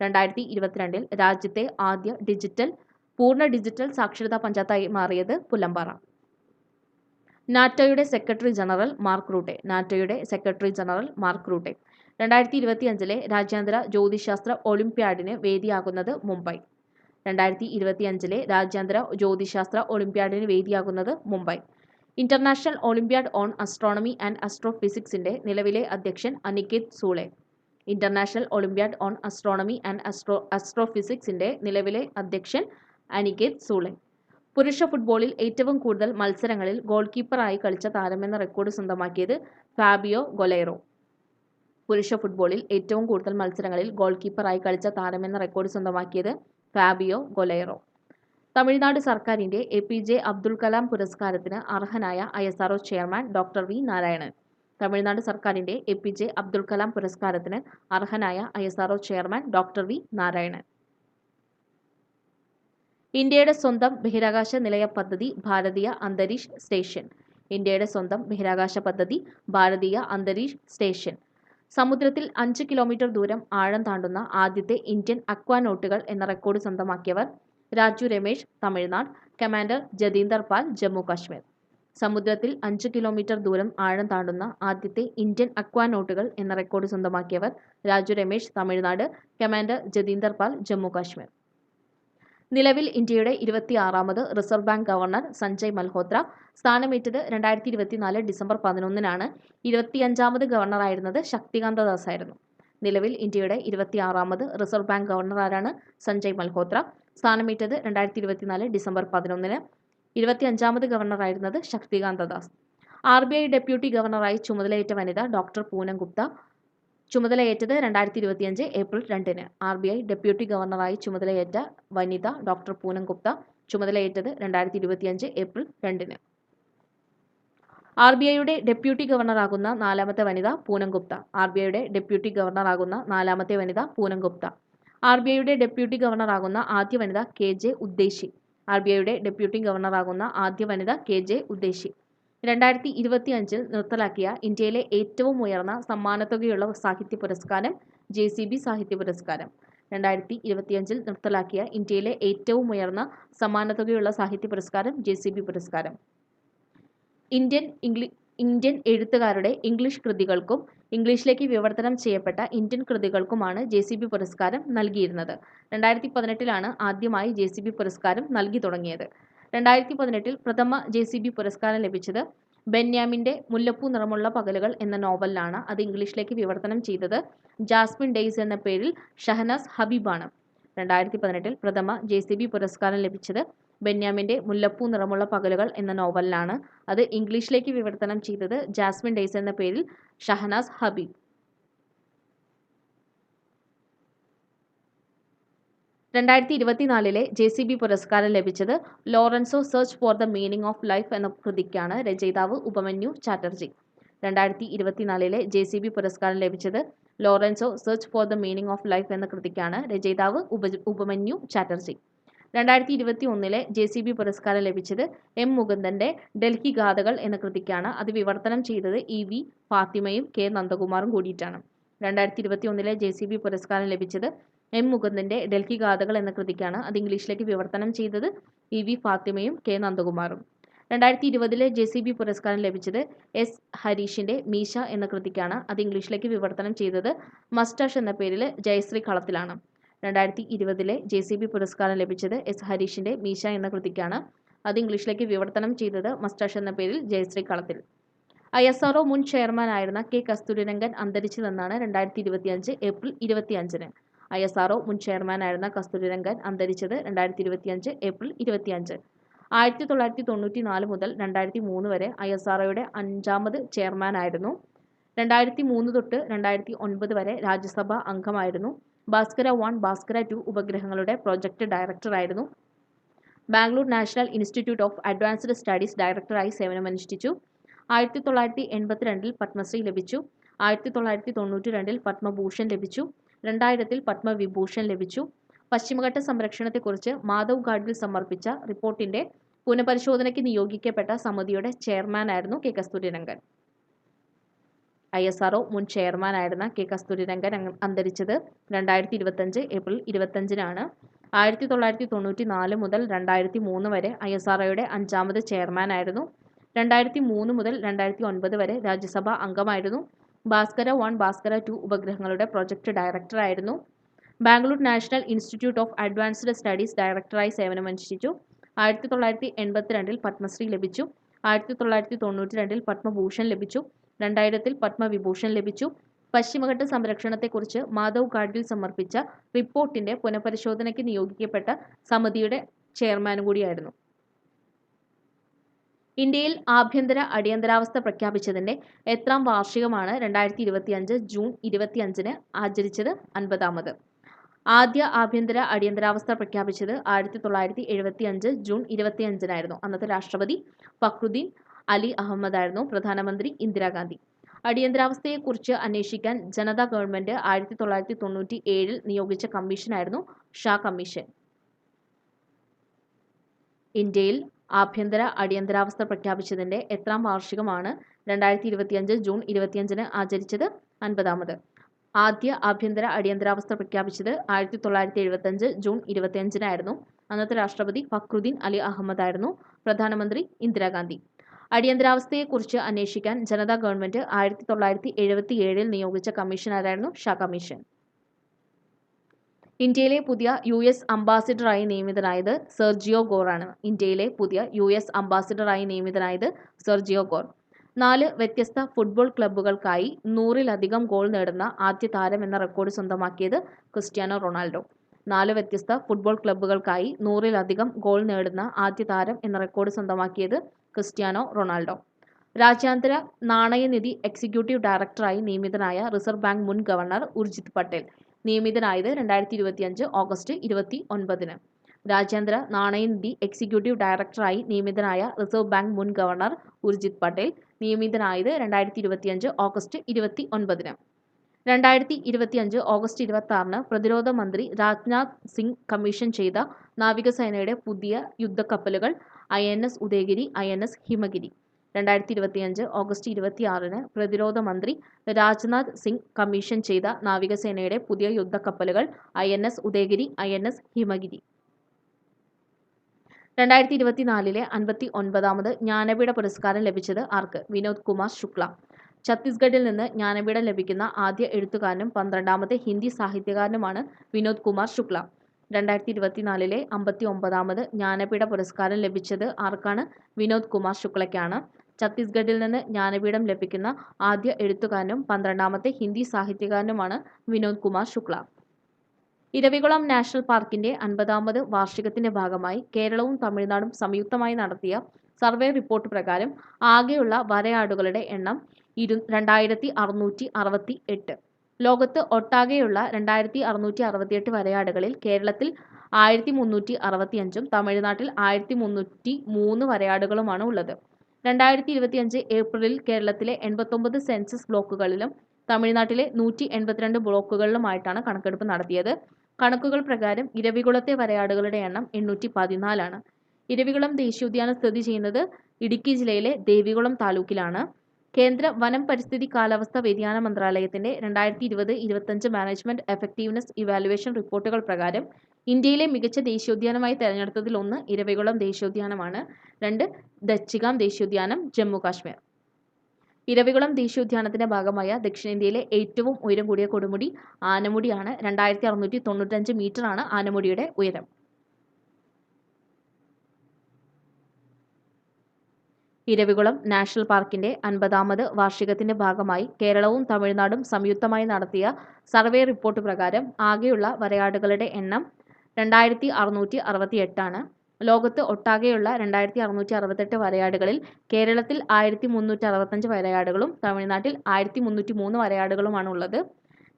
രണ്ടായിരത്തി ഇരുപത്തിരണ്ടിൽ രാജ്യത്തെ ആദ്യ ഡിജിറ്റൽ പൂർണ ഡിജിറ്റൽ സാക്ഷരതാ പഞ്ചായത്തായി മാറിയത് പുല്ലമ്പാറ. നാറ്റോയുടെ സെക്രട്ടറി ജനറൽ മാർക്ക് റൂട്ടെ. നാറ്റോയുടെ സെക്രട്ടറി ജനറൽ മാർക്ക് റൂട്ടെ. രണ്ടായിരത്തി ഇരുപത്തിയഞ്ചിലെ രാജ്യാന്തര ജ്യോതിശാസ്ത്ര ഒളിമ്പ്യാഡിന് വേദിയാകുന്നത് മുംബൈ. രണ്ടായിരത്തി ഇരുപത്തിയഞ്ചിലെ രാജ്യാന്തര ജ്യോതിശാസ്ത്ര ഒളിമ്പ്യാഡിന് വേദിയാകുന്നത് Mumbai. International olympiad on astronomy and അസ്ട്രോഫിസിക്സിന്റെ നിലവിലെ അധ്യക്ഷൻ Aniket Sule. International olympiad on astronomy and astro അസ്ട്രോഫിസിക്സിന്റെ നിലവിലെ അധ്യക്ഷൻ അനികേത് സൂളെ. പുരുഷ ഫുട്ബോളിൽ ഏറ്റവും കൂടുതൽ മത്സരങ്ങളിൽ ഗോൾ കീപ്പറായി കളിച്ച താരമെന്ന റെക്കോർഡ് സ്വന്തമാക്കിയത് ഫാബിയോ ഗൊലേറോ. പുരുഷ ഫുട്ബോളിൽ ഏറ്റവും കൂടുതൽ മത്സരങ്ങളിൽ ഗോൾ കീപ്പറായി കളിച്ച താരമെന്ന റെക്കോർഡ് സ്വന്തമാക്കിയത് ഫാബിയോ ഗൊലേറോ. തമിഴ്നാട് സർക്കാരിന്റെ A P J Abdul Kalam പുരസ്കാരത്തിന് അർഹനായ I S R O chairman doctor V Narayanan. Tamil Nadu സർക്കാരിന്റെ A P J Abdul Kalam പുരസ്കാരത്തിന് അർഹനായ I S R O chairman doctor V Narayanan. ഇന്ത്യയുടെ സ്വന്തം ബഹിരാകാശ നിലയ പദ്ധതി ഭാരതീയ അന്തരീക്ഷ സ്റ്റേഷൻ. ഇന്ത്യയുടെ സ്വന്തം ബഹിരാകാശ പദ്ധതി ഭാരതീയ അന്തരീക്ഷ സ്റ്റേഷൻ. സമുദ്രത്തിൽ അഞ്ച് കിലോമീറ്റർ ദൂരം ആഴം താണ്ടുന്ന ആദ്യത്തെ ഇന്ത്യൻ അക്വാനോട്ടുകൾ എന്ന റെക്കോർഡ് സ്വന്തമാക്കിയവർ രാജു രമേശ് തമിഴ്നാട്. കമാൻഡർ ജതീന്ദർ പാൽ ജമ്മു കാശ്മീർ സമുദ്രത്തിൽ അഞ്ച് കിലോമീറ്റർ ദൂരം ആഴം താണ്ടുന്ന ആദ്യത്തെ ഇന്ത്യൻ അക്വാനോട്ടുകൾ എന്ന റെക്കോർഡ് സ്വന്തമാക്കിയവർ രാജു രമേശ് തമിഴ്നാട്. കമാൻഡർ ജതീന്ദർ പാൽ ജമ്മു കാശ്മീർ നിലവിൽ ഇന്ത്യയുടെ ഇരുപത്തിയാറാമത് reserve bank governor Sanjay Malhotra. സ്ഥാനമേറ്റത് രണ്ടായിരത്തി ഇരുപത്തിനാല് ഡിസംബർ പതിനൊന്നിനാണ്. ഇരുപത്തിയഞ്ചാമത് ഗവർണറായിരുന്നത് ശക്തികാന്ത ദാസ് ആയിരുന്നു നിലവിൽ ഇന്ത്യയുടെ ഇരുപത്തിയാറാമത് റിസർവ് ബാങ്ക് ഗവർണർ ആരാണ്? സഞ്ജയ് മൽഹോത്ര. സ്ഥാനമേറ്റത് രണ്ടായിരത്തി ഇരുപത്തിനാല് ഡിസംബർ പതിനൊന്നിന്. ഇരുപത്തിയഞ്ചാമത് ഗവർണറായിരുന്നത് Shaktikanta Das. R B I deputy ഗവർണറായി ചുമതലയേറ്റ വനിത ഡോക്ടർ പൂനം ഗുപ്ത. ചുമതലയേറ്റത് രണ്ടായിരത്തി ഇരുപത്തിയഞ്ച് ഏപ്രിൽ രണ്ടിന്. ആർ ബി ഐ ഡെപ്യൂട്ടി ഗവർണറായി ചുമതലയേറ്റ വനിത ഡോക്ടർ പൂനം ഗുപ്ത ചുമതലയേറ്റത് രണ്ടായിരത്തി ഇരുപത്തിയഞ്ച് ഏപ്രിൽ രണ്ടിന്. ആർ ബി ഐയുടെ ഡെപ്യൂട്ടി ഗവർണറാകുന്ന നാലാമത്തെ വനിത പൂനം ഗുപ്ത. ആർ ബി ഐയുടെ ഡെപ്യൂട്ടി ഗവർണറാകുന്ന നാലാമത്തെ വനിത പൂനം ഗുപ്ത. ആർ ബി ഐയുടെ ഡെപ്യൂട്ടി ഗവർണറാകുന്ന ആദ്യ വനിത K J Udeshi R B ഐയുടെ ഡെപ്യൂട്ടി ഗവർണറാകുന്ന ആദ്യ വനിത കെ ജെ ഉദ്ദേശി രണ്ടായിരത്തി ഇരുപത്തി അഞ്ചിൽ നിർത്തലാക്കിയ ഇന്ത്യയിലെ ഏറ്റവും ഉയർന്ന സമ്മാനത്തുകയുള്ള സാഹിത്യ പുരസ്കാരം ജെ സി ബി സാഹിത്യ പുരസ്കാരം. രണ്ടായിരത്തി ഇരുപത്തിയഞ്ചിൽ നിർത്തലാക്കിയ ഇന്ത്യയിലെ ഏറ്റവും ഉയർന്ന സമ്മാനത്തുകയുള്ള സാഹിത്യ പുരസ്കാരം ജെ സി ബി പുരസ്കാരം. ഇന്ത്യൻ ഇംഗ്ലീ ഇന്ത്യൻ എഴുത്തുകാരുടെ ഇംഗ്ലീഷ് കൃതികൾക്കും ഇംഗ്ലീഷിലേക്ക് വിവർത്തനം ചെയ്യപ്പെട്ട ഇന്ത്യൻ കൃതികൾക്കുമാണ് ജെ സി ബി പുരസ്കാരം നൽകിയിരുന്നത്. രണ്ടായിരത്തി പതിനെട്ടിലാണ് ആദ്യമായി ജെ സി ബി പുരസ്കാരം നൽകി തുടങ്ങിയത്. രണ്ടായിരത്തി പതിനെട്ടിൽ പ്രഥമ ജെ സി ബി പുരസ്കാരം ലഭിച്ചത് ബെന്യാമിന്റെ മുല്ലപ്പൂ നിറമുള്ള പകലുകൾ എന്ന നോവലിലാണ്. അത് ഇംഗ്ലീഷിലേക്ക് വിവർത്തനം ചെയ്തത് ജാസ്മിൻ ഡെയ്സ് എന്ന പേരിൽ ഷഹനാസ് ഹബീബാണ്. രണ്ടായിരത്തി പതിനെട്ടിൽ പ്രഥമ ജെ സി ബി പുരസ്കാരം ലഭിച്ചത് ബെന്യാമിന്റെ മുല്ലപ്പൂ നിറമുള്ള പകലുകൾ എന്ന നോവലിലാണ്. അത് ഇംഗ്ലീഷിലേക്ക് വിവർത്തനം ചെയ്തത് ജാസ്മിൻ ഡെയ്സ് എന്ന പേരിൽ ഷഹനാസ് ഹബീബ്. രണ്ടായിരത്തി ഇരുപത്തിനാലിലെ ജെ സി ബി പുരസ്കാരം ലഭിച്ചത് Lorenzo search for the meaning of life എന്ന കൃതിക്കാണ് രചയിതാവ് ഉപമന്യു ചാറ്റർജി. രണ്ടായിരത്തി ഇരുപത്തിനാലിലെ ജെ സി ബി പുരസ്കാരം ലഭിച്ചത് Lorenzo search for the meaning of life എന്ന കൃതിക്കാണ് രചയിതാവ് ഉപ ഉപമന്യു ചാറ്റർജി. രണ്ടായിരത്തി ഇരുപത്തി ഒന്നിലെ ജെ സി ബി പുരസ്കാരം ലഭിച്ചത് എം മുകുന്ദന്റെ ഡൽഹി ഗാഥകൾ എന്ന കൃതിക്കാണ്. അത് വിവർത്തനം ചെയ്തത് ഇ വി ഫാത്തിമയും കെ നന്ദകുമാറും കൂടിയിട്ടാണ്. രണ്ടായിരത്തി ഇരുപത്തി ഒന്നിലെ ജെ സി ബി പുരസ്കാരം ലഭിച്ചത് എം മുകുന്ദന്റെ ഡൽഹി ഗാഥകൾ എന്ന കൃതിക്കാണ്. അത് ഇംഗ്ലീഷിലേക്ക് വിവർത്തനം ചെയ്തത് ഇ വി ഫാത്തിമയും കെ നന്ദകുമാറും. രണ്ടായിരത്തി ഇരുപതിലെ ജെ സി ബി പുരസ്കാരം ലഭിച്ചത് എസ് ഹരീഷിന്റെ മീശ എന്ന കൃതിക്കാണ്. അത് ഇംഗ്ലീഷിലേക്ക് വിവർത്തനം ചെയ്തത് മസ്റ്റാഷ് എന്ന പേരിൽ ജയശ്രീ കളത്തിലാണ്. രണ്ടായിരത്തി ഇരുപതിലെ ജെ സി ബി പുരസ്കാരം ലഭിച്ചത് എസ് ഹരീഷിന്റെ മീശ എന്ന കൃതിക്കാണ്. അത് ഇംഗ്ലീഷിലേക്ക് വിവർത്തനം ചെയ്തത് മസ്റ്റാഷ് എന്ന പേരിൽ ജയശ്രീ കളത്തിൽ. ഐ എസ് ആർ മുൻ ചെയർമാനായിരുന്ന കെ കസ്തൂരിരംഗൻ അന്തരിച്ചതെന്നാണ് രണ്ടായിരത്തി ഇരുപത്തിയഞ്ച് ഏപ്രിൽ ഇരുപത്തിയഞ്ചിന്. ഐ എസ് ആർ മുൻ ചെയർമാനായിരുന്ന കസ്തൂരിരംഗൻ അന്തരിച്ചത് രണ്ടായിരത്തി ഇരുപത്തിയഞ്ച് ഏപ്രിൽ ഇരുപത്തിയഞ്ച്. ആയിരത്തി തൊള്ളായിരത്തി തൊണ്ണൂറ്റി നാല് മുതൽ രണ്ടായിരത്തി മൂന്ന് വരെ ഐ എസ് ആർ അഞ്ചാമത് ചെയർമാനായിരുന്നു. രണ്ടായിരത്തി മൂന്ന് തൊട്ട് രണ്ടായിരത്തി ഒൻപത് വരെ രാജ്യസഭാ അംഗമായിരുന്നു. ഭാസ്കര വൺ ഭാസ്കര ടു ഉപഗ്രഹങ്ങളുടെ project ഡയറക്ടറായിരുന്നു. Bangalore national institute of advanced studies ഡയറക്ടറായി സേവനമനുഷ്ഠിച്ചു. ആയിരത്തി തൊള്ളായിരത്തി എൺപത്തിരണ്ടിൽ പത്മശ്രീ ലഭിച്ചു. ആയിരത്തി തൊള്ളായിരത്തി തൊണ്ണൂറ്റി രണ്ടിൽ പത്മഭൂഷൺ ലഭിച്ചു. രണ്ടായിരത്തിൽ പത്മവിഭൂഷൺ ലഭിച്ചു. പശ്ചിമഘട്ട സംരക്ഷണത്തെക്കുറിച്ച് മാധവ് ഗാഡ്ഗിൽ സമർപ്പിച്ച റിപ്പോർട്ടിന്റെ പുനഃപരിശോധനയ്ക്ക് നിയോഗിക്കപ്പെട്ട സമിതിയുടെ ചെയർമാനായിരുന്നു K Kasturirangan. I S R O മുൻ ചെയർമാനായിരുന്ന കെ കസ്തൂരിരംഗൻ അന്തരിച്ചത് രണ്ടായിരത്തി ഇരുപത്തഞ്ച് ഏപ്രിൽ ഇരുപത്തഞ്ചിനാണ്. ആയിരത്തി തൊള്ളായിരത്തി തൊണ്ണൂറ്റി നാല് മുതൽ രണ്ടായിരത്തി മൂന്ന് വരെ ഐ എസ് ആർഒയുടെ അഞ്ചാമത് ചെയർമാനായിരുന്നു. രണ്ടായിരത്തി മൂന്ന് മുതൽ രണ്ടായിരത്തി ഒൻപത് വരെ രാജ്യസഭാ അംഗമായിരുന്നു. ഭാസ്കര വൺ ഭാസ്കര ടു ഉപഗ്രഹങ്ങളുടെ project ഡയറക്ടറായിരുന്നു. Bangalore national institute of advanced studies ഡയറക്ടറായി സേവനമനുഷ്ഠിച്ചു. ആയിരത്തി തൊള്ളായിരത്തി എൺപത്തിരണ്ടിൽ പത്മശ്രീ ലഭിച്ചു. ആയിരത്തി തൊള്ളായിരത്തി തൊണ്ണൂറ്റി രണ്ടിൽ പത്മഭൂഷൺ ലഭിച്ചു. രണ്ടായിരത്തിൽ പത്മവിഭൂഷൺ ലഭിച്ചു. പശ്ചിമഘട്ട സംരക്ഷണത്തെക്കുറിച്ച് മാധവ് ഗാഡ്ഗിൽ സമർപ്പിച്ച റിപ്പോർട്ടിന്റെ പുനഃപരിശോധനയ്ക്ക് നിയോഗിക്കപ്പെട്ട സമിതിയുടെ ചെയർമാനും കൂടിയായിരുന്നു. ഇന്ത്യയിൽ ആഭ്യന്തര അടിയന്തരാവസ്ഥ പ്രഖ്യാപിച്ചതിന്റെ എത്രാം വാർഷികമാണ് രണ്ടായിരത്തി ഇരുപത്തിയഞ്ച് ജൂൺ ഇരുപത്തിയഞ്ചിന് ആചരിച്ചത് അൻപതാമത്. ആദ്യ ആഭ്യന്തര അടിയന്തരാവസ്ഥ പ്രഖ്യാപിച്ചത് ആയിരത്തി തൊള്ളായിരത്തി എഴുപത്തി അഞ്ച് ജൂൺ ഇരുപത്തിയഞ്ചിനായിരുന്നു. അന്നത്തെ രാഷ്ട്രപതി ഫക്രുദ്ദീൻ അലി അഹമ്മദ് ആയിരുന്നു പ്രധാനമന്ത്രി ഇന്ദിരാഗാന്ധി. അടിയന്തരാവസ്ഥയെക്കുറിച്ച് അന്വേഷിക്കാൻ ജനതാ ഗവൺമെന്റ് ആയിരത്തി തൊള്ളായിരത്തി തൊണ്ണൂറ്റി ഏഴിൽ നിയോഗിച്ച കമ്മീഷനായിരുന്നു ഷാ കമ്മീഷൻ. ഇന്ത്യയിൽ ആഭ്യന്തര അടിയന്തരാവസ്ഥ പ്രഖ്യാപിച്ചതിന്റെ എത്രാം വാർഷികമാണ് രണ്ടായിരത്തി ഇരുപത്തിയഞ്ച് ജൂൺ ഇരുപത്തിയഞ്ചിന് ആചരിച്ചത്? അൻപതാമത്. ആദ്യ ആഭ്യന്തര അടിയന്തരാവസ്ഥ പ്രഖ്യാപിച്ചത് ആയിരത്തി തൊള്ളായിരത്തി എഴുപത്തഞ്ച് ജൂൺ ഇരുപത്തിയഞ്ചിനായിരുന്നു. അന്നത്തെ രാഷ്ട്രപതി ഫക്രുദ്ദീൻ അലി അഹമ്മദ് ആയിരുന്നു പ്രധാനമന്ത്രി ഇന്ദിരാഗാന്ധി. അടിയന്തരാവസ്ഥയെക്കുറിച്ച് അന്വേഷിക്കാൻ ജനതാ ഗവൺമെന്റ് ആയിരത്തി തൊള്ളായിരത്തി എഴുപത്തി ഏഴിൽ നിയോഗിച്ച കമ്മീഷനായിരുന്നു ഷാ കമ്മീഷൻ. ഇന്ത്യയിലെ പുതിയ യു എസ് അംബാസിഡറായി നിയമിതനായത് സെർജിയോ ഗോറാണ്. ഇന്ത്യയിലെ പുതിയ യു എസ് അംബാസിഡറായി നിയമിതനായത് സെർജിയോ ഗോർ. നാല് വ്യത്യസ്ത ഫുട്ബോൾ ക്ലബ്ബുകൾക്കായി നൂറിലധികം ഗോൾ നേടുന്ന ആദ്യ താരം എന്ന റെക്കോർഡ് സ്വന്തമാക്കിയത് ക്രിസ്ത്യാനോ റൊണാൾഡോ. നാല് വ്യത്യസ്ത ഫുട്ബോൾ ക്ലബ്ബുകൾക്കായി നൂറിലധികം ഗോൾ നേടുന്ന ആദ്യ താരം എന്ന റെക്കോർഡ് സ്വന്തമാക്കിയത് ക്രിസ്ത്യാനോ റൊണാൾഡോ. രാജ്യാന്തര നാണയനിധി എക്സിക്യൂട്ടീവ് ഡയറക്ടറായി നിയമിതനായ റിസർവ് ബാങ്ക് മുൻ ഗവർണർ ഉർജിത് പട്ടേൽ. നിയമിതനായത് രണ്ടായിരത്തി ഇരുപത്തിയഞ്ച് ഓഗസ്റ്റ് ഇരുപത്തി ഒൻപതിന് രാജ്യാന്തര നാണയനിധി എക്സിക്യൂട്ടീവ് ഡയറക്ടറായി നിയമിതനായ റിസർവ് ബാങ്ക് മുൻ ഗവർണർ ഉർജിത് പട്ടേൽ. നിയമിതനായത് രണ്ടായിരത്തി ഇരുപത്തിയഞ്ച് ഓഗസ്റ്റ് ഇരുപത്തി ഒൻപതിന് രണ്ടായിരത്തി ഇരുപത്തിയഞ്ച് ഓഗസ്റ്റ് ഇരുപത്തി ആറിന് പ്രതിരോധ മന്ത്രി രാജ്നാഥ് സിംഗ് കമ്മീഷൻ ചെയ്ത നാവികസേനയുടെ പുതിയ യുദ്ധക്കപ്പലുകൾ I N S Udaygiri I N S Himagiri. രണ്ടായിരത്തി ഇരുപത്തിയഞ്ച് ഓഗസ്റ്റ് ഇരുപത്തിയാറിന് പ്രതിരോധ മന്ത്രി രാജ്നാഥ് സിംഗ് കമ്മീഷൻ ചെയ്ത നാവികസേനയുടെ പുതിയ യുദ്ധക്കപ്പലുകൾ I N S Udaygiri I N S Himagiri. രണ്ടായിരത്തി ഇരുപത്തിനാലിലെ അൻപത്തി ഒൻപതാമത് ജ്ഞാനപീഠ പുരസ്കാരം ലഭിച്ചത് ആർക്ക്? വിനോദ് കുമാർ ശുക്ല. ഛത്തീസ്ഗഡിൽ നിന്ന് ജ്ഞാനപീഠം ലഭിക്കുന്ന ആദ്യ എഴുത്തുകാരനും പന്ത്രണ്ടാമത്തെ ഹിന്ദി സാഹിത്യകാരനുമാണ് വിനോദ് കുമാർ ശുക്ല. രണ്ടായിരത്തി ഇരുപത്തിനാലിലെ അമ്പത്തി ഒമ്പതാമത് ജ്ഞാനപീഠ പുരസ്കാരം ലഭിച്ചത് ആർക്കാണ്? വിനോദ് കുമാർ ശുക്ലയ്ക്കാണ്. ഛത്തീസ്ഗഡിൽ നിന്ന് ജ്ഞാനപീഠം ലഭിക്കുന്ന ആദ്യ എഴുത്തുകാരനും പന്ത്രണ്ടാമത്തെ ഹിന്ദി സാഹിത്യകാരനുമാണ് വിനോദ് കുമാർ ശുക്ല. ഇരവികുളം നാഷണൽ പാർക്കിന്റെ അൻപതാമത് വാർഷികത്തിന്റെ ഭാഗമായി കേരളവും തമിഴ്നാടും സംയുക്തമായി നടത്തിയ സർവേ റിപ്പോർട്ട് പ്രകാരം ആകെയുള്ള വരയാടുകളുടെ എണ്ണം ഇരു രണ്ടായിരത്തി അറുന്നൂറ്റി അറുപത്തി എട്ട്. ലോകത്ത് ഒട്ടാകെയുള്ള രണ്ടായിരത്തി അറുന്നൂറ്റി അറുപത്തിയെട്ട് വരയാടുകളിൽ കേരളത്തിൽ ആയിരത്തി മുന്നൂറ്റി അറുപത്തിയഞ്ചും തമിഴ്നാട്ടിൽ ആയിരത്തി മുന്നൂറ്റി മൂന്ന് വരയാടുകളുമാണ് ഉള്ളത്. രണ്ടായിരത്തി ഇരുപത്തിയഞ്ച് ഏപ്രിലിൽ കേരളത്തിലെ എൺപത്തൊമ്പത് സെൻസസ് ബ്ലോക്കുകളിലും തമിഴ്നാട്ടിലെ നൂറ്റി എൺപത്തിരണ്ട് ബ്ലോക്കുകളിലുമായിട്ടാണ് കണക്കെടുപ്പ് നടത്തിയത്. കണക്കുകൾ പ്രകാരം ഇരവികുളത്തെ വരയാടുകളുടെ എണ്ണം എണ്ണൂറ്റി പതിനാലാണ് ഇരവികുളം ദേശീയോദ്യാനം സ്ഥിതി ചെയ്യുന്നത് ഇടുക്കി ജില്ലയിലെ ദേവികുളം താലൂക്കിലാണ്. കേന്ദ്ര വനം പരിസ്ഥിതി കാലാവസ്ഥാ വ്യതിയാന മന്ത്രാലയത്തിന്റെ രണ്ടായിരത്തി ഇരുപത് ഇരുപത്തഞ്ച് മാനേജ്മെന്റ് എഫക്റ്റീവ്നെസ് ഇവാലുവേഷൻ റിപ്പോർട്ടുകൾ പ്രകാരം ഇന്ത്യയിലെ മികച്ച ദേശീയോദ്യാനമായി തെരഞ്ഞെടുത്തതിൽ ഒന്ന് ഇരവികുളം ദേശീയോദ്യാനമാണ്. രണ്ട് ദച്ചിഗാം ദേശീയോദ്യാനം ജമ്മു കാശ്മീർ. ഇരവികുളം ദേശീയോദ്യാനത്തിന്റെ ഭാഗമായ ദക്ഷിണേന്ത്യയിലെ ഏറ്റവും ഉയരം കൂടിയ കൊടുമുടി ആനമുടിയാണ്. രണ്ടായിരത്തി അറുന്നൂറ്റി തൊണ്ണൂറ്റഞ്ച് മീറ്ററാണ് ആനമുടിയുടെ ഉയരം. ഇരവികുളം നാഷണൽ പാർക്കിന്റെ അൻപതാമത് വാർഷികത്തിന്റെ ഭാഗമായി കേരളവും തമിഴ്നാടും സംയുക്തമായി നടത്തിയ സർവേ റിപ്പോർട്ട് പ്രകാരം ആകെയുള്ള വരയാടുകളുടെ എണ്ണം രണ്ടായിരത്തി അറുന്നൂറ്റി അറുപത്തി എട്ടാണ് ലോകത്ത് ഒട്ടാകെയുള്ള രണ്ടായിരത്തി അറുന്നൂറ്റി അറുപത്തെട്ട് വരയാടുകളിൽ കേരളത്തിൽ ആയിരത്തി മുന്നൂറ്റി അറുപത്തഞ്ച് വരയാടുകളും തമിഴ്നാട്ടിൽ ആയിരത്തി മുന്നൂറ്റി മൂന്ന് വരയാടുകളുമാണ് ഉള്ളത്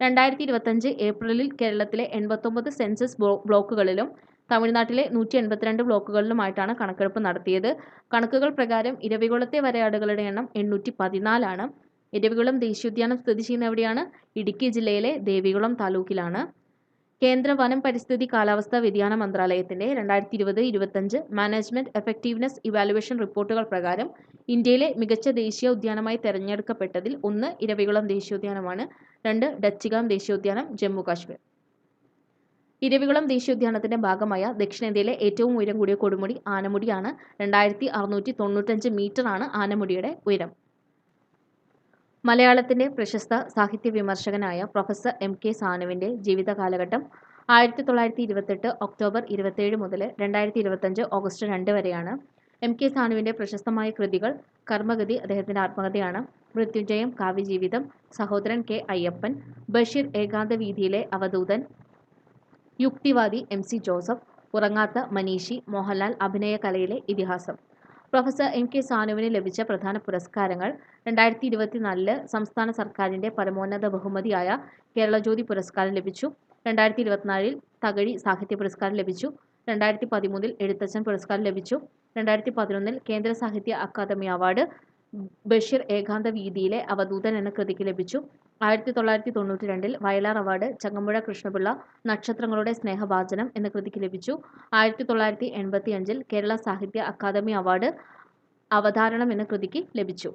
രണ്ടായിരത്തി ഇരുപത്തഞ്ച് ഏപ്രിലിൽ കേരളത്തിലെ എൺപത്തൊമ്പത് സെൻസസ് ബ്ലോ- ബ്ലോക്കുകളിലും തമിഴ്നാട്ടിലെ നൂറ്റി എൺപത്തിരണ്ട് ബ്ലോക്കുകളിലുമായിട്ടാണ് കണക്കെടുപ്പ് നടത്തിയത്. കണക്കുകൾ പ്രകാരം ഇരവികുളത്തെ വരയാടുകളുടെ എണ്ണം എണ്ണൂറ്റി പതിനാലാണ് ഇരവികുളം ദേശീയോദ്യാനം സ്ഥിതി ചെയ്യുന്ന എവിടെയാണ്? ഇടുക്കി ജില്ലയിലെ ദേവികുളം താലൂക്കിലാണ്. കേന്ദ്ര വനം പരിസ്ഥിതി കാലാവസ്ഥാ വ്യതിയാന മന്ത്രാലയത്തിന്റെ രണ്ടായിരത്തി ഇരുപത് ഇരുപത്തഞ്ച് മാനേജ്മെന്റ് എഫക്റ്റീവ്നെസ് ഇവാലുവേഷൻ റിപ്പോർട്ടുകൾ പ്രകാരം ഇന്ത്യയിലെ മികച്ച ദേശീയ ഉദ്യാനമായി തെരഞ്ഞെടുക്കപ്പെട്ടതിൽ ഒന്ന് ഇരവികുളം ദേശീയോദ്യാനമാണ് രണ്ട് ഡച്ചിഗാം ദേശീയോദ്യാനം ജമ്മു കാശ്മീർ. ഇരവികുളം ദേശീയോദ്യാനത്തിന്റെ ഭാഗമായ ദക്ഷിണേന്ത്യയിലെ ഏറ്റവും ഉയരം കൂടിയ കൊടുമുടി ആനമുടിയാണ് രണ്ടായിരത്തി അറുന്നൂറ്റി തൊണ്ണൂറ്റഞ്ച് മീറ്ററാണ് ആനമുടിയുടെ ഉയരം. മലയാളത്തിന്റെ പ്രശസ്ത സാഹിത്യ വിമർശകനായ പ്രൊഫസർ എം കെ സാനുവിന്റെ ജീവിത കാലഘട്ടം ആയിരത്തി തൊള്ളായിരത്തി ഇരുപത്തെട്ട് ഒക്ടോബർ ഇരുപത്തേഴ് മുതൽ രണ്ടായിരത്തി ഇരുപത്തഞ്ച് ഓഗസ്റ്റ് രണ്ട് വരെയാണ് എം കെ സാനുവിന്റെ പ്രശസ്തമായ കൃതികൾ കർമ്മഗതി അദ്ദേഹത്തിന്റെ ആത്മകഥയാണ് മൃത്യുജയം കാവ്യജീവിതം സഹോദരൻ കെ അയ്യപ്പൻ ബഷീർ ഏകാന്ത വീതിയിലെ അവധൂതൻ യുക്തിവാദി എം സി ജോസഫ് ഉറങ്ങാത്ത മനീഷി മോഹൻലാൽ അഭിനയ കലയിലെ ഇതിഹാസം. പ്രൊഫസർ എം കെ സാനുവിന് ലഭിച്ച പ്രധാന പുരസ്കാരങ്ങൾ രണ്ടായിരത്തി ഇരുപത്തിനാലിൽ സംസ്ഥാന സർക്കാരിന്റെ പരമോന്നത ബഹുമതിയായ കേരള ജ്യോതി പുരസ്കാരം ലഭിച്ചു. രണ്ടായിരത്തി ഇരുപത്തിനാലിൽ തകഴി സാഹിത്യ പുരസ്കാരം ലഭിച്ചു. രണ്ടായിരത്തി പതിമൂന്നിൽ എഴുത്തച്ഛൻ പുരസ്കാരം ലഭിച്ചു. രണ്ടായിരത്തി പതിനൊന്നിൽ കേന്ദ്ര സാഹിത്യ അക്കാദമി അവാർഡ് ബഷീർ ഏകാന്ത വീതിയിലെ അവധൂതൻ എന്ന കൃതിക്ക് ലഭിച്ചു. ആയിരത്തി തൊള്ളായിരത്തി തൊണ്ണൂറ്റി രണ്ടിൽ വയലാർ അവാർഡ് ചങ്ങമ്പുഴ കൃഷ്ണപിള്ള നക്ഷത്രങ്ങളുടെ സ്നേഹവാചനം എന്ന കൃതിക്ക് ലഭിച്ചു. ആയിരത്തി തൊള്ളായിരത്തി എൺപത്തി അഞ്ചിൽ കേരള സാഹിത്യ അക്കാദമി അവാർഡ് അവതാരണം എന്ന കൃതിക്ക് ലഭിച്ചു.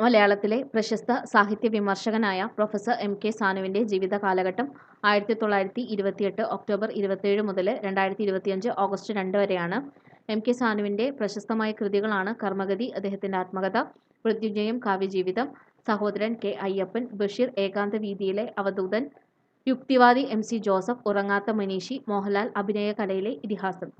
മലയാളത്തിലെ പ്രശസ്ത സാഹിത്യ വിമർശകനായ പ്രൊഫസർ എം കെ സാനുവിന്റെ ജീവിത കാലഘട്ടം ആയിരത്തി തൊള്ളായിരത്തി ഇരുപത്തിയെട്ട് ഒക്ടോബർ ഇരുപത്തിയേഴ് മുതൽ രണ്ടായിരത്തി ഇരുപത്തിയഞ്ച് ഓഗസ്റ്റ് രണ്ട് വരെയാണ്. എം കെ സാനുവിന്റെ പ്രശസ്തമായ കൃതികളാണ് കർമ്മഗതി അദ്ദേഹത്തിന്റെ ആത്മകഥ മൃത്യുജയം കാവ്യജീവിതം സഹോദരൻ കെ അയ്യപ്പൻ ബഷീർ ഏകാന്ത വീതിയിലെ അവധൂതൻ യുക്തിവാദി എം സി ജോസഫ് ഉറങ്ങാത്ത മനീഷി മോഹൻലാൽ അഭിനയ കലയിലെ ഇതിഹാസം.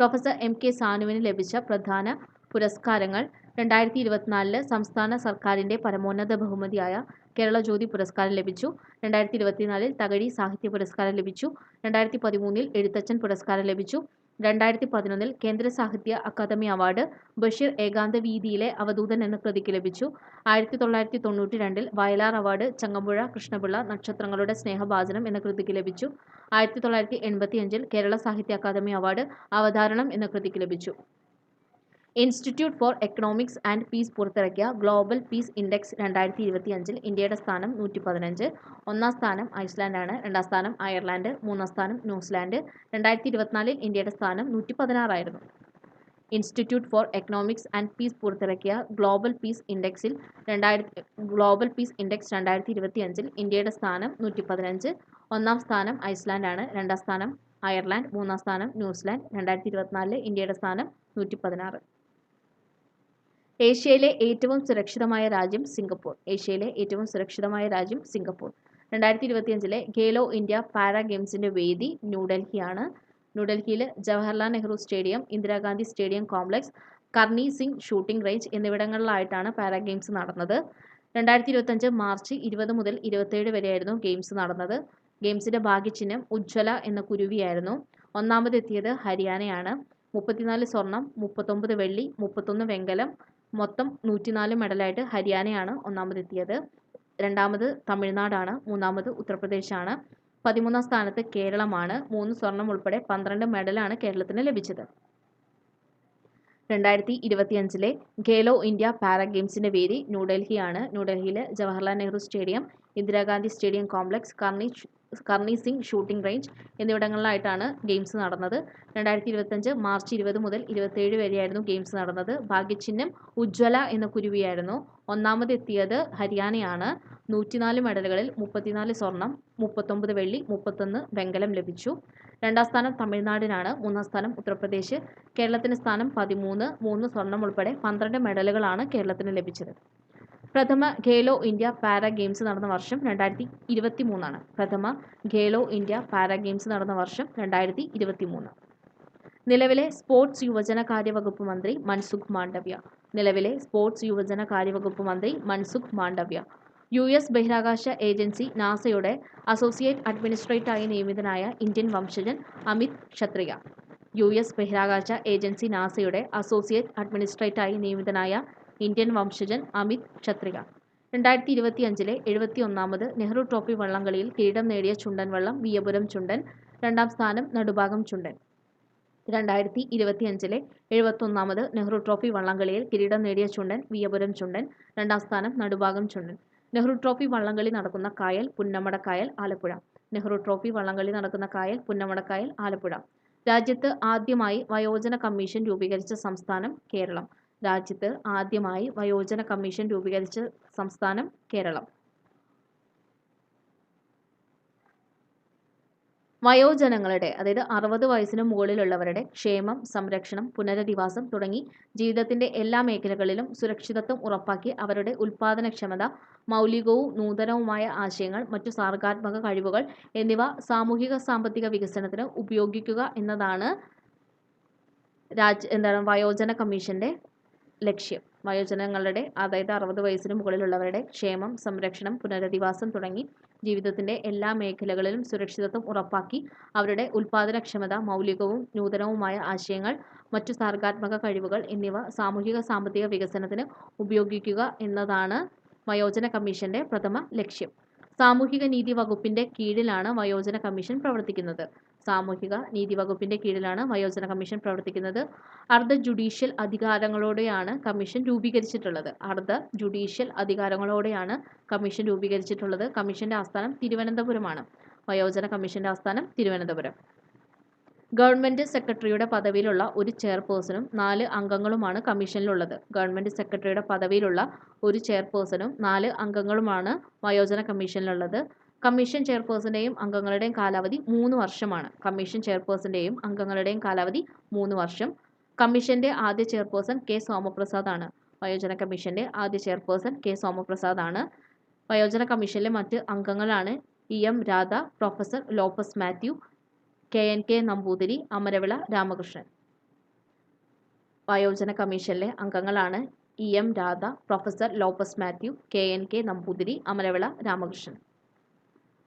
പ്രൊഫസർ എം കെ സാനുവിന് ലഭിച്ച പ്രധാന പുരസ്കാരങ്ങൾ രണ്ടായിരത്തി ഇരുപത്തിനാലിൽ സംസ്ഥാന സർക്കാരിന്റെ പരമോന്നത ബഹുമതിയായ കേരള ജ്യോതി പുരസ്കാരം ലഭിച്ചു. രണ്ടായിരത്തി ഇരുപത്തിനാലിൽ തകഴി സാഹിത്യ പുരസ്കാരം ലഭിച്ചു. രണ്ടായിരത്തി പതിമൂന്നിൽ എഴുത്തച്ഛൻ പുരസ്കാരം ലഭിച്ചു. രണ്ടായിരത്തി പതിനൊന്നിൽ കേന്ദ്ര സാഹിത്യ അക്കാദമി അവാർഡ് ബഷീർ ഏകാന്ത വീതിയിലെ അവധൂതൻ എന്ന കൃതിക്ക് ലഭിച്ചു. ആയിരത്തി തൊള്ളായിരത്തി തൊണ്ണൂറ്റി രണ്ടിൽ വയലാർ അവാർഡ് ചങ്ങമ്പുഴ കൃഷ്ണപിള്ള നക്ഷത്രങ്ങളുടെ സ്നേഹഭാചനം എന്ന കൃതിക്ക് ലഭിച്ചു. ആയിരത്തി തൊള്ളായിരത്തി എൺപത്തി അഞ്ചിൽ കേരള സാഹിത്യ അക്കാദമി അവാർഡ് അവതാരണം എന്ന കൃതിക്ക് ലഭിച്ചു. Institute for economics and peace പുറത്തിറക്കിയ ഗ്ലോബൽ പീസ് ഇൻഡെക്സ് രണ്ടായിരത്തി ഇരുപത്തി അഞ്ചിൽ ഇന്ത്യയുടെ സ്ഥാനം നൂറ്റി പതിനഞ്ച് ഒന്നാം സ്ഥാനം ഐസ്ലാൻഡാണ്. രണ്ടാം സ്ഥാനം അയർലാൻഡ്. മൂന്നാം സ്ഥാനം ന്യൂസിലാൻഡ്. രണ്ടായിരത്തി ഇരുപത്തിനാലിൽ ഇന്ത്യയുടെ സ്ഥാനം നൂറ്റി പതിനാറായിരുന്നു institute for economics and peace പുറത്തിറക്കിയ ഗ്ലോബൽ പീസ് ഇൻഡെക്സിൽ രണ്ടായിരത്തി ഗ്ലോബൽ പീസ് ഇൻഡെക്സ് രണ്ടായിരത്തി ഇരുപത്തി അഞ്ചിൽ ഇന്ത്യയുടെ സ്ഥാനം നൂറ്റി പതിനഞ്ച് ഒന്നാം സ്ഥാനം ഐസ്ലാൻഡാണ്. രണ്ടാം സ്ഥാനം അയർലാൻഡ്. മൂന്നാം സ്ഥാനം ന്യൂസിലാൻഡ്. രണ്ടായിരത്തി ഇരുപത്തിനാലിൽ ഇന്ത്യയുടെ സ്ഥാനം നൂറ്റി പതിനാറ് ഏഷ്യയിലെ ഏറ്റവും സുരക്ഷിതമായ രാജ്യം സിംഗപ്പൂർ. ഏഷ്യയിലെ ഏറ്റവും സുരക്ഷിതമായ രാജ്യം സിംഗപ്പൂർ. രണ്ടായിരത്തി ഇരുപത്തിയഞ്ചിലെ ഖേലോ ഇന്ത്യ പാരാ ഗെയിംസിന്റെ വേദി ന്യൂഡൽഹിയാണ്. ന്യൂഡൽഹിയിൽ Jawaharlal Nehru stadium Indira Gandhi stadium complex Karni Singh shooting range എന്നിവിടങ്ങളിലായിട്ടാണ് പാരാ ഗെയിംസ് നടന്നത്. രണ്ടായിരത്തി ഇരുപത്തഞ്ച് മാർച്ച് ഇരുപത് മുതൽ ഇരുപത്തേഴ് വരെയായിരുന്നു ഗെയിംസ് നടന്നത്. ഗെയിംസിന്റെ ഭാഗ്യചിഹ്നം ഉജ്ജ്വല എന്ന കുരുവിയായിരുന്നു. ഒന്നാമതെത്തിയത് ഹരിയാനയാണ്. മുപ്പത്തിനാല് സ്വർണം മുപ്പത്തൊമ്പത് വെള്ളി മുപ്പത്തൊന്ന് വെങ്കലം മൊത്തം നൂറ്റിനാല് മെഡലായിട്ട് ഹരിയാനയാണ് ഒന്നാമതെത്തിയത്. രണ്ടാമത് തമിഴ്നാടാണ് മൂന്നാമത് ഉത്തർപ്രദേശാണ്. പതിമൂന്നാം സ്ഥാനത്ത് കേരളമാണ്. മൂന്ന് സ്വർണം ഉൾപ്പെടെ പന്ത്രണ്ട് മെഡലാണ് കേരളത്തിന് ലഭിച്ചത്. രണ്ടായിരത്തി ഇരുപത്തിയഞ്ചിലെ ഖേലോ ഇന്ത്യ പാരാ ഗെയിംസിന്റെ വേദി ന്യൂഡൽഹിയാണ്. ന്യൂഡൽഹിയിലെ Jawaharlal Nehru stadium Indira Gandhi stadium complex Karni Karni Singh shooting range എന്നിവിടങ്ങളിലായിട്ടാണ് ഗെയിംസ് നടന്നത്. രണ്ടായിരത്തി ഇരുപത്തഞ്ച് മാർച്ച് ഇരുപത് മുതൽ ഇരുപത്തേഴ് വരെയായിരുന്നു ഗെയിംസ് നടന്നത്. ഭാഗ്യചിഹ്നം ഉജ്ജ്വല എന്ന കുരുവിയായിരുന്നു. ഒന്നാമതെത്തിയത് ഹരിയാനയാണ്. നൂറ്റിനാല് മെഡലുകളിൽ മുപ്പത്തിനാല് സ്വർണം മുപ്പത്തൊമ്പത് വെള്ളി മുപ്പത്തൊന്ന് വെങ്കലം ലഭിച്ചു. രണ്ടാം സ്ഥാനം തമിഴ്നാടിനാണ്. മൂന്നാം സ്ഥാനം ഉത്തർപ്രദേശ്. കേരളത്തിന് സ്ഥാനം പതിമൂന്ന് മൂന്ന് സ്വർണം ഉൾപ്പെടെ പന്ത്രണ്ട് മെഡലുകളാണ് കേരളത്തിന് ലഭിച്ചത്. പ്രഥമ ഖേലോ ഇന്ത്യ പാരാ ഗെയിംസ് നടന്ന വർഷം രണ്ടായിരത്തി ഇരുപത്തി മൂന്നാണ് പ്രഥമ ഖേലോ ഇന്ത്യ പാരാ ഗെയിംസ് നടന്ന വർഷം രണ്ടായിരത്തി ഇരുപത്തി മൂന്ന് നിലവിലെ സ്പോർട്സ് യുവജന കാര്യവകുപ്പ് മന്ത്രി മൻസുഖ് മാണ്ഡവ്യ. നിലവിലെ സ്പോർട്സ് യുവജന കാര്യവകുപ്പ് മന്ത്രി മൻസുഖ് മാണ്ഡവ്യ. യു എസ് ബഹിരാകാശ ഏജൻസി നാസയുടെ അസോസിയേറ്റ് അഡ്മിനിസ്ട്രേറ്ററായി നിയമിതനായ ഇന്ത്യൻ വംശജൻ അമിത് ക്ഷത്രിയ. യു എസ് ബഹിരാകാശ ഏജൻസി നാസയുടെ അസോസിയേറ്റ് അഡ്മിനിസ്ട്രേറ്ററായി നിയമിതനായ ഇന്ത്യൻ വംശജൻ അമിത് ക്ഷത്രിക രണ്ടായിരത്തി ഇരുപത്തി അഞ്ചിലെ എഴുപത്തി ഒന്നാമത് നെഹ്റു ട്രോഫി വള്ളംകളിയിൽ കിരീടം നേടിയ ചുണ്ടൻ വള്ളം വിയപുരം ചുണ്ടൻ രണ്ടാം സ്ഥാനം നടുഭാഗം ചുണ്ടൻ. രണ്ടായിരത്തി ഇരുപത്തി അഞ്ചിലെ എഴുപത്തൊന്നാമത് നെഹ്റു ട്രോഫി വള്ളംകളിയിൽ കിരീടം നേടിയ ചുണ്ടൻ വിയപുരം ചുണ്ടൻ രണ്ടാം സ്ഥാനം നടുഭാഗം ചുണ്ടൻ. നെഹ്റു ട്രോഫി വള്ളംകളി നടക്കുന്ന കായൽ പുന്നമടക്കായൽ ആലപ്പുഴ. നെഹ്റു ട്രോഫി വള്ളംകളി നടക്കുന്ന കായൽ പുന്നമടക്കായൽ ആലപ്പുഴ. രാജ്യത്ത് ആദ്യമായി വയോജന കമ്മീഷൻ രൂപീകരിച്ച സംസ്ഥാനം കേരളം. രാജ്യത്ത് ആദ്യമായി വയോജന കമ്മീഷൻ രൂപീകരിച്ച സംസ്ഥാനം കേരളം. വയോജനങ്ങളുടെ അതായത് അറുപത് വയസ്സിന് മുകളിലുള്ളവരുടെ ക്ഷേമം സംരക്ഷണം പുനരധിവാസം തുടങ്ങി ജീവിതത്തിന്റെ എല്ലാ മേഖലകളിലും സുരക്ഷിതത്വം ഉറപ്പാക്കി അവരുടെ ഉൽപാദനക്ഷമത മൗലികവും നൂതനവുമായ ആശയങ്ങൾ മറ്റു സർഗാത്മക കഴിവുകൾ എന്നിവ സാമൂഹിക സാമ്പത്തിക വികസനത്തിന് ഉപയോഗിക്കുക എന്നതാണ് രാജ് എന്താണ് വയോജന കമ്മീഷന്റെ ലക്ഷ്യം. വയോജനങ്ങളുടെ അതായത് അറുപത് വയസ്സിന് മുകളിലുള്ളവരുടെ ക്ഷേമം സംരക്ഷണം പുനരധിവാസം തുടങ്ങി ജീവിതത്തിന്റെ എല്ലാ മേഖലകളിലും സുരക്ഷിതത്വം ഉറപ്പാക്കി അവരുടെ ഉൽപാദനക്ഷമത മൗലികവും നൂതനവുമായ ആശയങ്ങൾ മറ്റു സർഗാത്മക കഴിവുകൾ എന്നിവ സാമൂഹിക സാമ്പത്തിക വികസനത്തിന് ഉപയോഗിക്കുക എന്നതാണ് വയോജന കമ്മീഷന്റെ പ്രഥമ ലക്ഷ്യം. സാമൂഹിക നീതി വകുപ്പിന്റെ കീഴിലാണ് വയോജന കമ്മീഷൻ പ്രവർത്തിക്കുന്നത്. സാമൂഹിക നീതി വകുപ്പിന്റെ കീഴിലാണ് വയോജന കമ്മീഷൻ പ്രവർത്തിക്കുന്നത്. അർദ്ധ ജുഡീഷ്യൽ അധികാരങ്ങളോടെയാണ് കമ്മീഷൻ രൂപീകരിച്ചിട്ടുള്ളത്. അർദ്ധ ജുഡീഷ്യൽ അധികാരങ്ങളോടെയാണ് കമ്മീഷൻ രൂപീകരിച്ചിട്ടുള്ളത്. കമ്മീഷന്റെ ആസ്ഥാനം തിരുവനന്തപുരമാണ്. വയോജന കമ്മീഷന്റെ ആസ്ഥാനം തിരുവനന്തപുരം. ഗവൺമെന്റ് സെക്രട്ടറിയുടെ പദവിയിലുള്ള ഒരു ചെയർപേഴ്സണും നാല് അംഗങ്ങളുമാണ് കമ്മീഷനിലുള്ളത്. ഗവൺമെന്റ് സെക്രട്ടറിയുടെ പദവിയിലുള്ള ഒരു ചെയർപേഴ്സണും നാല് അംഗങ്ങളുമാണ് വയോജന കമ്മീഷനിലുള്ളത്. കമ്മീഷൻ ചെയർപേഴ്സന്റെയും അംഗങ്ങളുടെയും കാലാവധി മൂന്ന് വർഷമാണ്. കമ്മീഷൻ ചെയർപേഴ്സന്റെയും അംഗങ്ങളുടെയും കാലാവധി മൂന്ന് വർഷം. കമ്മീഷന്റെ ആദ്യ ചെയർപേഴ്സൺ കെ സോമപ്രസാദ് ആണ് വയോജന കമ്മീഷന്റെ ആദ്യ ചെയർപേഴ്സൺ കെ സോമപ്രസാദ് ആണ് വയോജന കമ്മീഷനിലെ മറ്റ് അംഗങ്ങളാണ് E M Radha professor Lopez Mathew K N K Namboothiri Amaravila Ramakrishnan. വയോജന കമ്മീഷനിലെ അംഗങ്ങളാണ് E M Radha professor Lopez Mathew K N K Namboothiri Amaravila Ramakrishnan.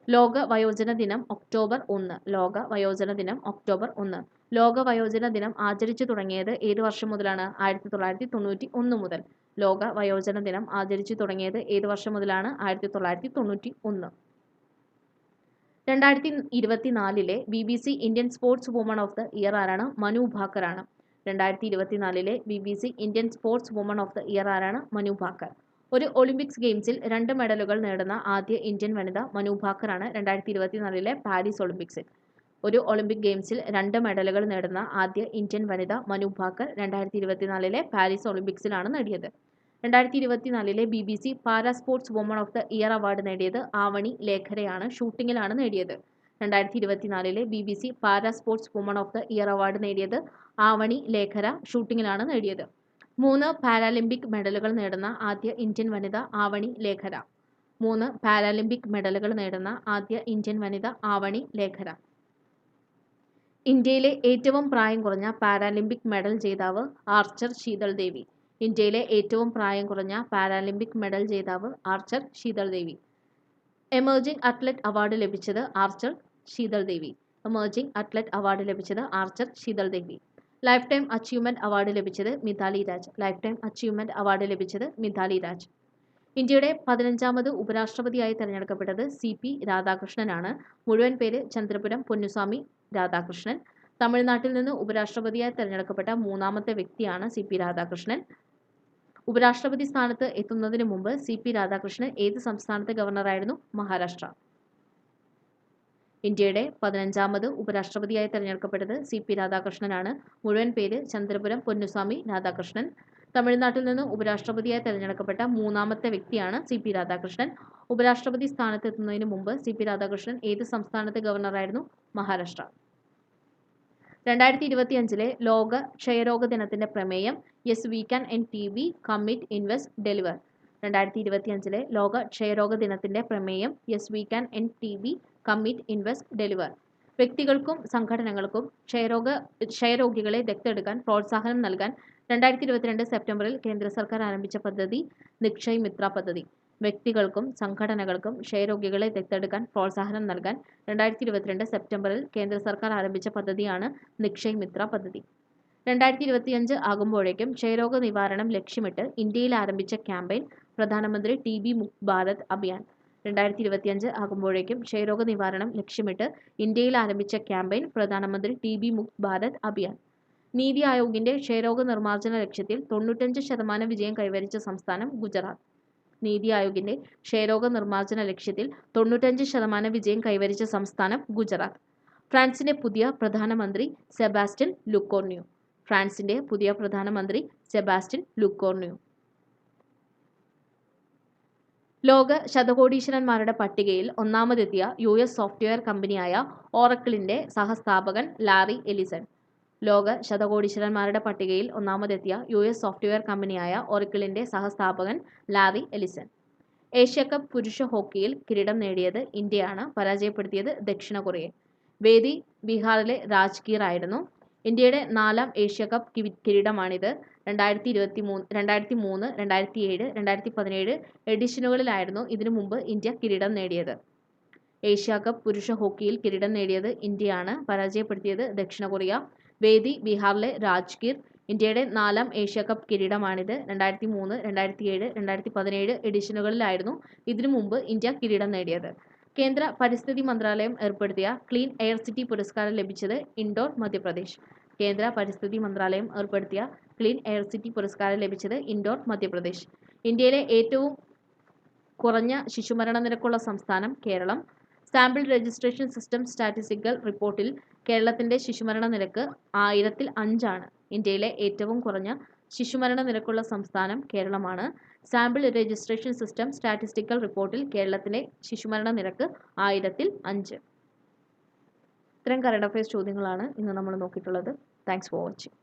ലോക വയോജന ദിനം ഒക്ടോബർ ഒന്ന്. ലോക വയോജന ദിനം ഒക്ടോബർ ഒന്ന്. ലോക വയോജന ദിനം ആചരിച്ചു തുടങ്ങിയത് ഏത് വർഷം മുതലാണ്? ആയിരത്തി തൊള്ളായിരത്തി തൊണ്ണൂറ്റി ഒന്ന് മുതൽ. ലോക വയോജന ദിനം ആചരിച്ചു തുടങ്ങിയത് ഏത് വർഷം മുതലാണ്? ആയിരത്തി തൊള്ളായിരത്തി തൊണ്ണൂറ്റി ഒന്ന്. രണ്ടായിരത്തി ഇരുപത്തിനാലിലെ B B C Indian sportswoman of the year ആരാണ്? മനു ഭാക്കറാണ് രണ്ടായിരത്തി ഇരുപത്തിനാലിലെ B B C Indian sportswoman of the year ആരാണ്? മനു ഭാക്കർ. ഒരു ഒളിമ്പിക്സ് ഗെയിംസിൽ രണ്ട് മെഡലുകൾ നേടുന്ന ആദ്യ ഇന്ത്യൻ വനിത മനു ഭാക്കറാണ് രണ്ടായിരത്തി ഇരുപത്തിനാലിലെ പാരീസ് ഒളിമ്പിക്സിൽ. ഒരു ഒളിമ്പിക് ഗെയിംസിൽ രണ്ട് മെഡലുകൾ നേടുന്ന ആദ്യ ഇന്ത്യൻ വനിത മനു ഭാക്കർ രണ്ടായിരത്തി ഇരുപത്തിനാലിലെ പാരീസ് ഒളിമ്പിക്സിലാണ് നേടിയത്. രണ്ടായിരത്തി ഇരുപത്തിനാലിലെ B B C para sportswoman of the year award നേടിയത് ആവണി ലേഖരയാണ് ഷൂട്ടിങ്ങിലാണ് നേടിയത്. രണ്ടായിരത്തി ഇരുപത്തിനാലിലെ B B C para sportswoman of the year award നേടിയത് ആവണി ലേഖര ഷൂട്ടിങ്ങിലാണ് നേടിയത്. മൂന്ന് പാരാലിമ്പിക് മെഡലുകൾ നേടുന്ന ആദ്യ ഇന്ത്യൻ വനിത ആവണി ലേഖര. മൂന്ന് പാരാലിമ്പിക് മെഡലുകൾ നേടുന്ന ആദ്യ ഇന്ത്യൻ വനിത ആവണി ലേഖര. ഇന്ത്യയിലെ ഏറ്റവും പ്രായം കുറഞ്ഞ പാരാലിമ്പിക് മെഡൽ ജേതാവ് ആർച്ചർ ശീതൾ ദേവി. ഇന്ത്യയിലെ ഏറ്റവും പ്രായം കുറഞ്ഞ പാരാലിമ്പിക് മെഡൽ ജേതാവ് archer Sheetal Devi emerging athlete award ലഭിച്ചത് archer Sheetal Devi emerging athlete award ലഭിച്ചത് archer Sheetal Devi lifetime achievement award ലഭിച്ചത് Mithali Raj. Lifetime achievement award ലഭിച്ചത് മിതാലി രാജ്. ഇന്ത്യയുടെ പതിനഞ്ചാമത് ഉപരാഷ്ട്രപതിയായി തെരഞ്ഞെടുക്കപ്പെട്ടത് സി പി രാധാകൃഷ്ണനാണ്. മുഴുവൻ പേര് ചന്ദ്രപുരം പൊന്നുസ്വാമി രാധാകൃഷ്ണൻ. തമിഴ്നാട്ടിൽ നിന്ന് ഉപരാഷ്ട്രപതിയായി തെരഞ്ഞെടുക്കപ്പെട്ട മൂന്നാമത്തെ വ്യക്തിയാണ് സി പി രാധാകൃഷ്ണൻ. ഉപരാഷ്ട്രപതി സ്ഥാനത്ത് എത്തുന്നതിന് മുമ്പ് സി പി രാധാകൃഷ്ണൻ ഏത് സംസ്ഥാനത്തെ ഗവർണറായിരുന്നു? മഹാരാഷ്ട്ര. ഇന്ത്യയുടെ പതിനഞ്ചാമത് ഉപരാഷ്ട്രപതിയായി തെരഞ്ഞെടുക്കപ്പെട്ടത് സി പി രാധാകൃഷ്ണനാണ്. മുഴുവൻ പേര് ചന്ദ്രപുരം പൊന്നുസ്വാമി രാധാകൃഷ്ണൻ. തമിഴ്നാട്ടിൽ നിന്ന് ഉപരാഷ്ട്രപതിയായി തെരഞ്ഞെടുക്കപ്പെട്ട മൂന്നാമത്തെ വ്യക്തിയാണ് സി പി രാധാകൃഷ്ണൻ. ഉപരാഷ്ട്രപതി സ്ഥാനത്ത് എത്തുന്നതിന് മുമ്പ് സി പി രാധാകൃഷ്ണൻ ഏത് സംസ്ഥാനത്തെ ഗവർണറായിരുന്നു? മഹാരാഷ്ട്ര. രണ്ടായിരത്തി ഇരുപത്തി അഞ്ചിലെ ലോക ക്ഷയരോഗ ദിനത്തിന്റെ പ്രമേയം yes we can end T B commit invest deliver രണ്ടായിരത്തി ഇരുപത്തി അഞ്ചിലെ ലോക ക്ഷയരോഗ ദിനത്തിന്റെ പ്രമേയം yes we can end T B commit invest deliver വ്യക്തികൾക്കും സംഘടനകൾക്കും ക്ഷയരോഗ ക്ഷയരോഗികളെ ദത്തെടുക്കാൻ പ്രോത്സാഹനം നൽകാൻ രണ്ടായിരത്തി ഇരുപത്തിരണ്ട് സെപ്റ്റംബറിൽ കേന്ദ്ര സർക്കാർ ആരംഭിച്ച പദ്ധതി നിക്ഷയ് മിത്ര പദ്ധതി. വ്യക്തികൾക്കും സംഘടനകൾക്കും ക്ഷയരോഗികളെ ദത്തെടുക്കാൻ പ്രോത്സാഹനം നൽകാൻ രണ്ടായിരത്തി ഇരുപത്തിരണ്ട് സെപ്റ്റംബറിൽ കേന്ദ്ര സർക്കാർ ആരംഭിച്ച പദ്ധതിയാണ് നിക്ഷയ് മിത്ര പദ്ധതി. രണ്ടായിരത്തി ഇരുപത്തിയഞ്ച് ആകുമ്പോഴേക്കും ക്ഷയരോഗ നിവാരണം ലക്ഷ്യമിട്ട് ഇന്ത്യയിൽ ആരംഭിച്ച ക്യാമ്പയിൻ പ്രധാനമന്ത്രി ടി ബി മുക്ത് ഭാരത് അഭിയാൻ. രണ്ടായിരത്തി ഇരുപത്തിയഞ്ച് ആകുമ്പോഴേക്കും ക്ഷയരോഗ നിവാരണം ലക്ഷ്യമിട്ട് ഇന്ത്യയിൽ ആരംഭിച്ച ക്യാമ്പയിൻ പ്രധാനമന്ത്രി ടി ബി മുക്ത് ഭാരത് അഭിയാൻ. നീതി ആയോഗിന്റെ ക്ഷയരോഗ നിർമ്മാർജന ലക്ഷ്യത്തിൽ തൊണ്ണൂറ്റഞ്ച് ശതമാനം വിജയം കൈവരിച്ച സംസ്ഥാനം ഗുജറാത്ത്. നീതി ആയോഗിന്റെ ക്ഷയരോഗ നിർമ്മാർജന ലക്ഷ്യത്തിൽ തൊണ്ണൂറ്റഞ്ച് ശതമാനം വിജയം കൈവരിച്ച സംസ്ഥാനം ഗുജറാത്ത്. ഫ്രാൻസിന്റെ പുതിയ പ്രധാനമന്ത്രി സെബാസ്റ്റ്യൻ ലുക്കോർണിയു. ഫ്രാൻസിന്റെ പുതിയ പ്രധാനമന്ത്രി സെബാസ്റ്റ്യൻ ലുക്കോർണിയു. ലോക ശതകോടീശ്വരന്മാരുടെ പട്ടികയിൽ ഒന്നാമതെത്തിയ യു എസ് സോഫ്റ്റ്വെയർ കമ്പനിയായ ഓറക്കിളിന്റെ സഹസ്ഥാപകൻ ലാറി എലിസൺ. ലോക ശതകോടീശ്വരന്മാരുടെ പട്ടികയിൽ ഒന്നാമതെത്തിയ യു എസ് സോഫ്റ്റ്വെയർ കമ്പനിയായ ഒറിക്കിളിന്റെ സഹസ്ഥാപകൻ ലാവി എലിസൺ. ഏഷ്യ കപ്പ് പുരുഷ ഹോക്കിയിൽ കിരീടം നേടിയത് ഇന്ത്യയാണ് പരാജയപ്പെടുത്തിയത് ദക്ഷിണ കൊറിയ വേദി ബീഹാറിലെ രാജ്ഗീർ ആയിരുന്നു. ഇന്ത്യയുടെ നാലാം ഏഷ്യ കപ്പ് കിരീടമാണിത്. രണ്ടായിരത്തി ഇരുപത്തി മൂന്ന് രണ്ടായിരത്തി മൂന്ന് രണ്ടായിരത്തി ഏഴ് രണ്ടായിരത്തി പതിനേഴ് എഡിഷനുകളിലായിരുന്നു ഇതിനു മുമ്പ് ഇന്ത്യ കിരീടം നേടിയത്. ഏഷ്യ കപ്പ് പുരുഷ ഹോക്കിയിൽ കിരീടം നേടിയത് ഇന്ത്യയാണ് പരാജയപ്പെടുത്തിയത് ദക്ഷിണ കൊറിയ. വേദി ബീഹാറിലെ രാജ്ഗീർ ഇന്ത്യയുടെ നാലാം ഏഷ്യ കപ്പ് കിരീടമാണിത്. രണ്ടായിരത്തി മൂന്ന് രണ്ടായിരത്തി ഏഴ് രണ്ടായിരത്തി പതിനേഴ് എഡിഷനുകളിലായിരുന്നു ഇതിനു മുമ്പ് ഇന്ത്യ കിരീടം നേടിയത്. കേന്ദ്ര പരിസ്ഥിതി മന്ത്രാലയം ഏർപ്പെടുത്തിയ ക്ലീൻ എയർ സിറ്റി പുരസ്കാരം ലഭിച്ചത് ഇൻഡോർ മധ്യപ്രദേശ്. കേന്ദ്ര പരിസ്ഥിതി മന്ത്രാലയം ഏർപ്പെടുത്തിയ ക്ലീൻ എയർ സിറ്റി പുരസ്കാരം ലഭിച്ചത് ഇൻഡോർ മധ്യപ്രദേശ്. ഇന്ത്യയിലെ ഏറ്റവും കുറഞ്ഞ ശിശുമരണ നിരക്കുള്ള സംസ്ഥാനം Keralam. Sample registration system statistical റിപ്പോർട്ടിൽ കേരളത്തിന്റെ ശിശുമരണ നിരക്ക് ആയിരത്തിൽ അഞ്ചാണ്. ഇന്ത്യയിലെ ഏറ്റവും കുറഞ്ഞ ശിശുമരണ നിരക്കുള്ള സംസ്ഥാനം കേരളമാണ്. സാമ്പിൾ രജിസ്ട്രേഷൻ സിസ്റ്റം സ്റ്റാറ്റിസ്റ്റിക്കൽ റിപ്പോർട്ടിൽ കേരളത്തിലെ ശിശുമരണ നിരക്ക് ആയിരത്തിൽ അഞ്ച്. ഇത്തരം കറണ്ട് അഫയേഴ്സ് ചോദ്യങ്ങളാണ് ഇന്ന് നമ്മൾ നോക്കിയിട്ടുള്ളത്. Thanks for watching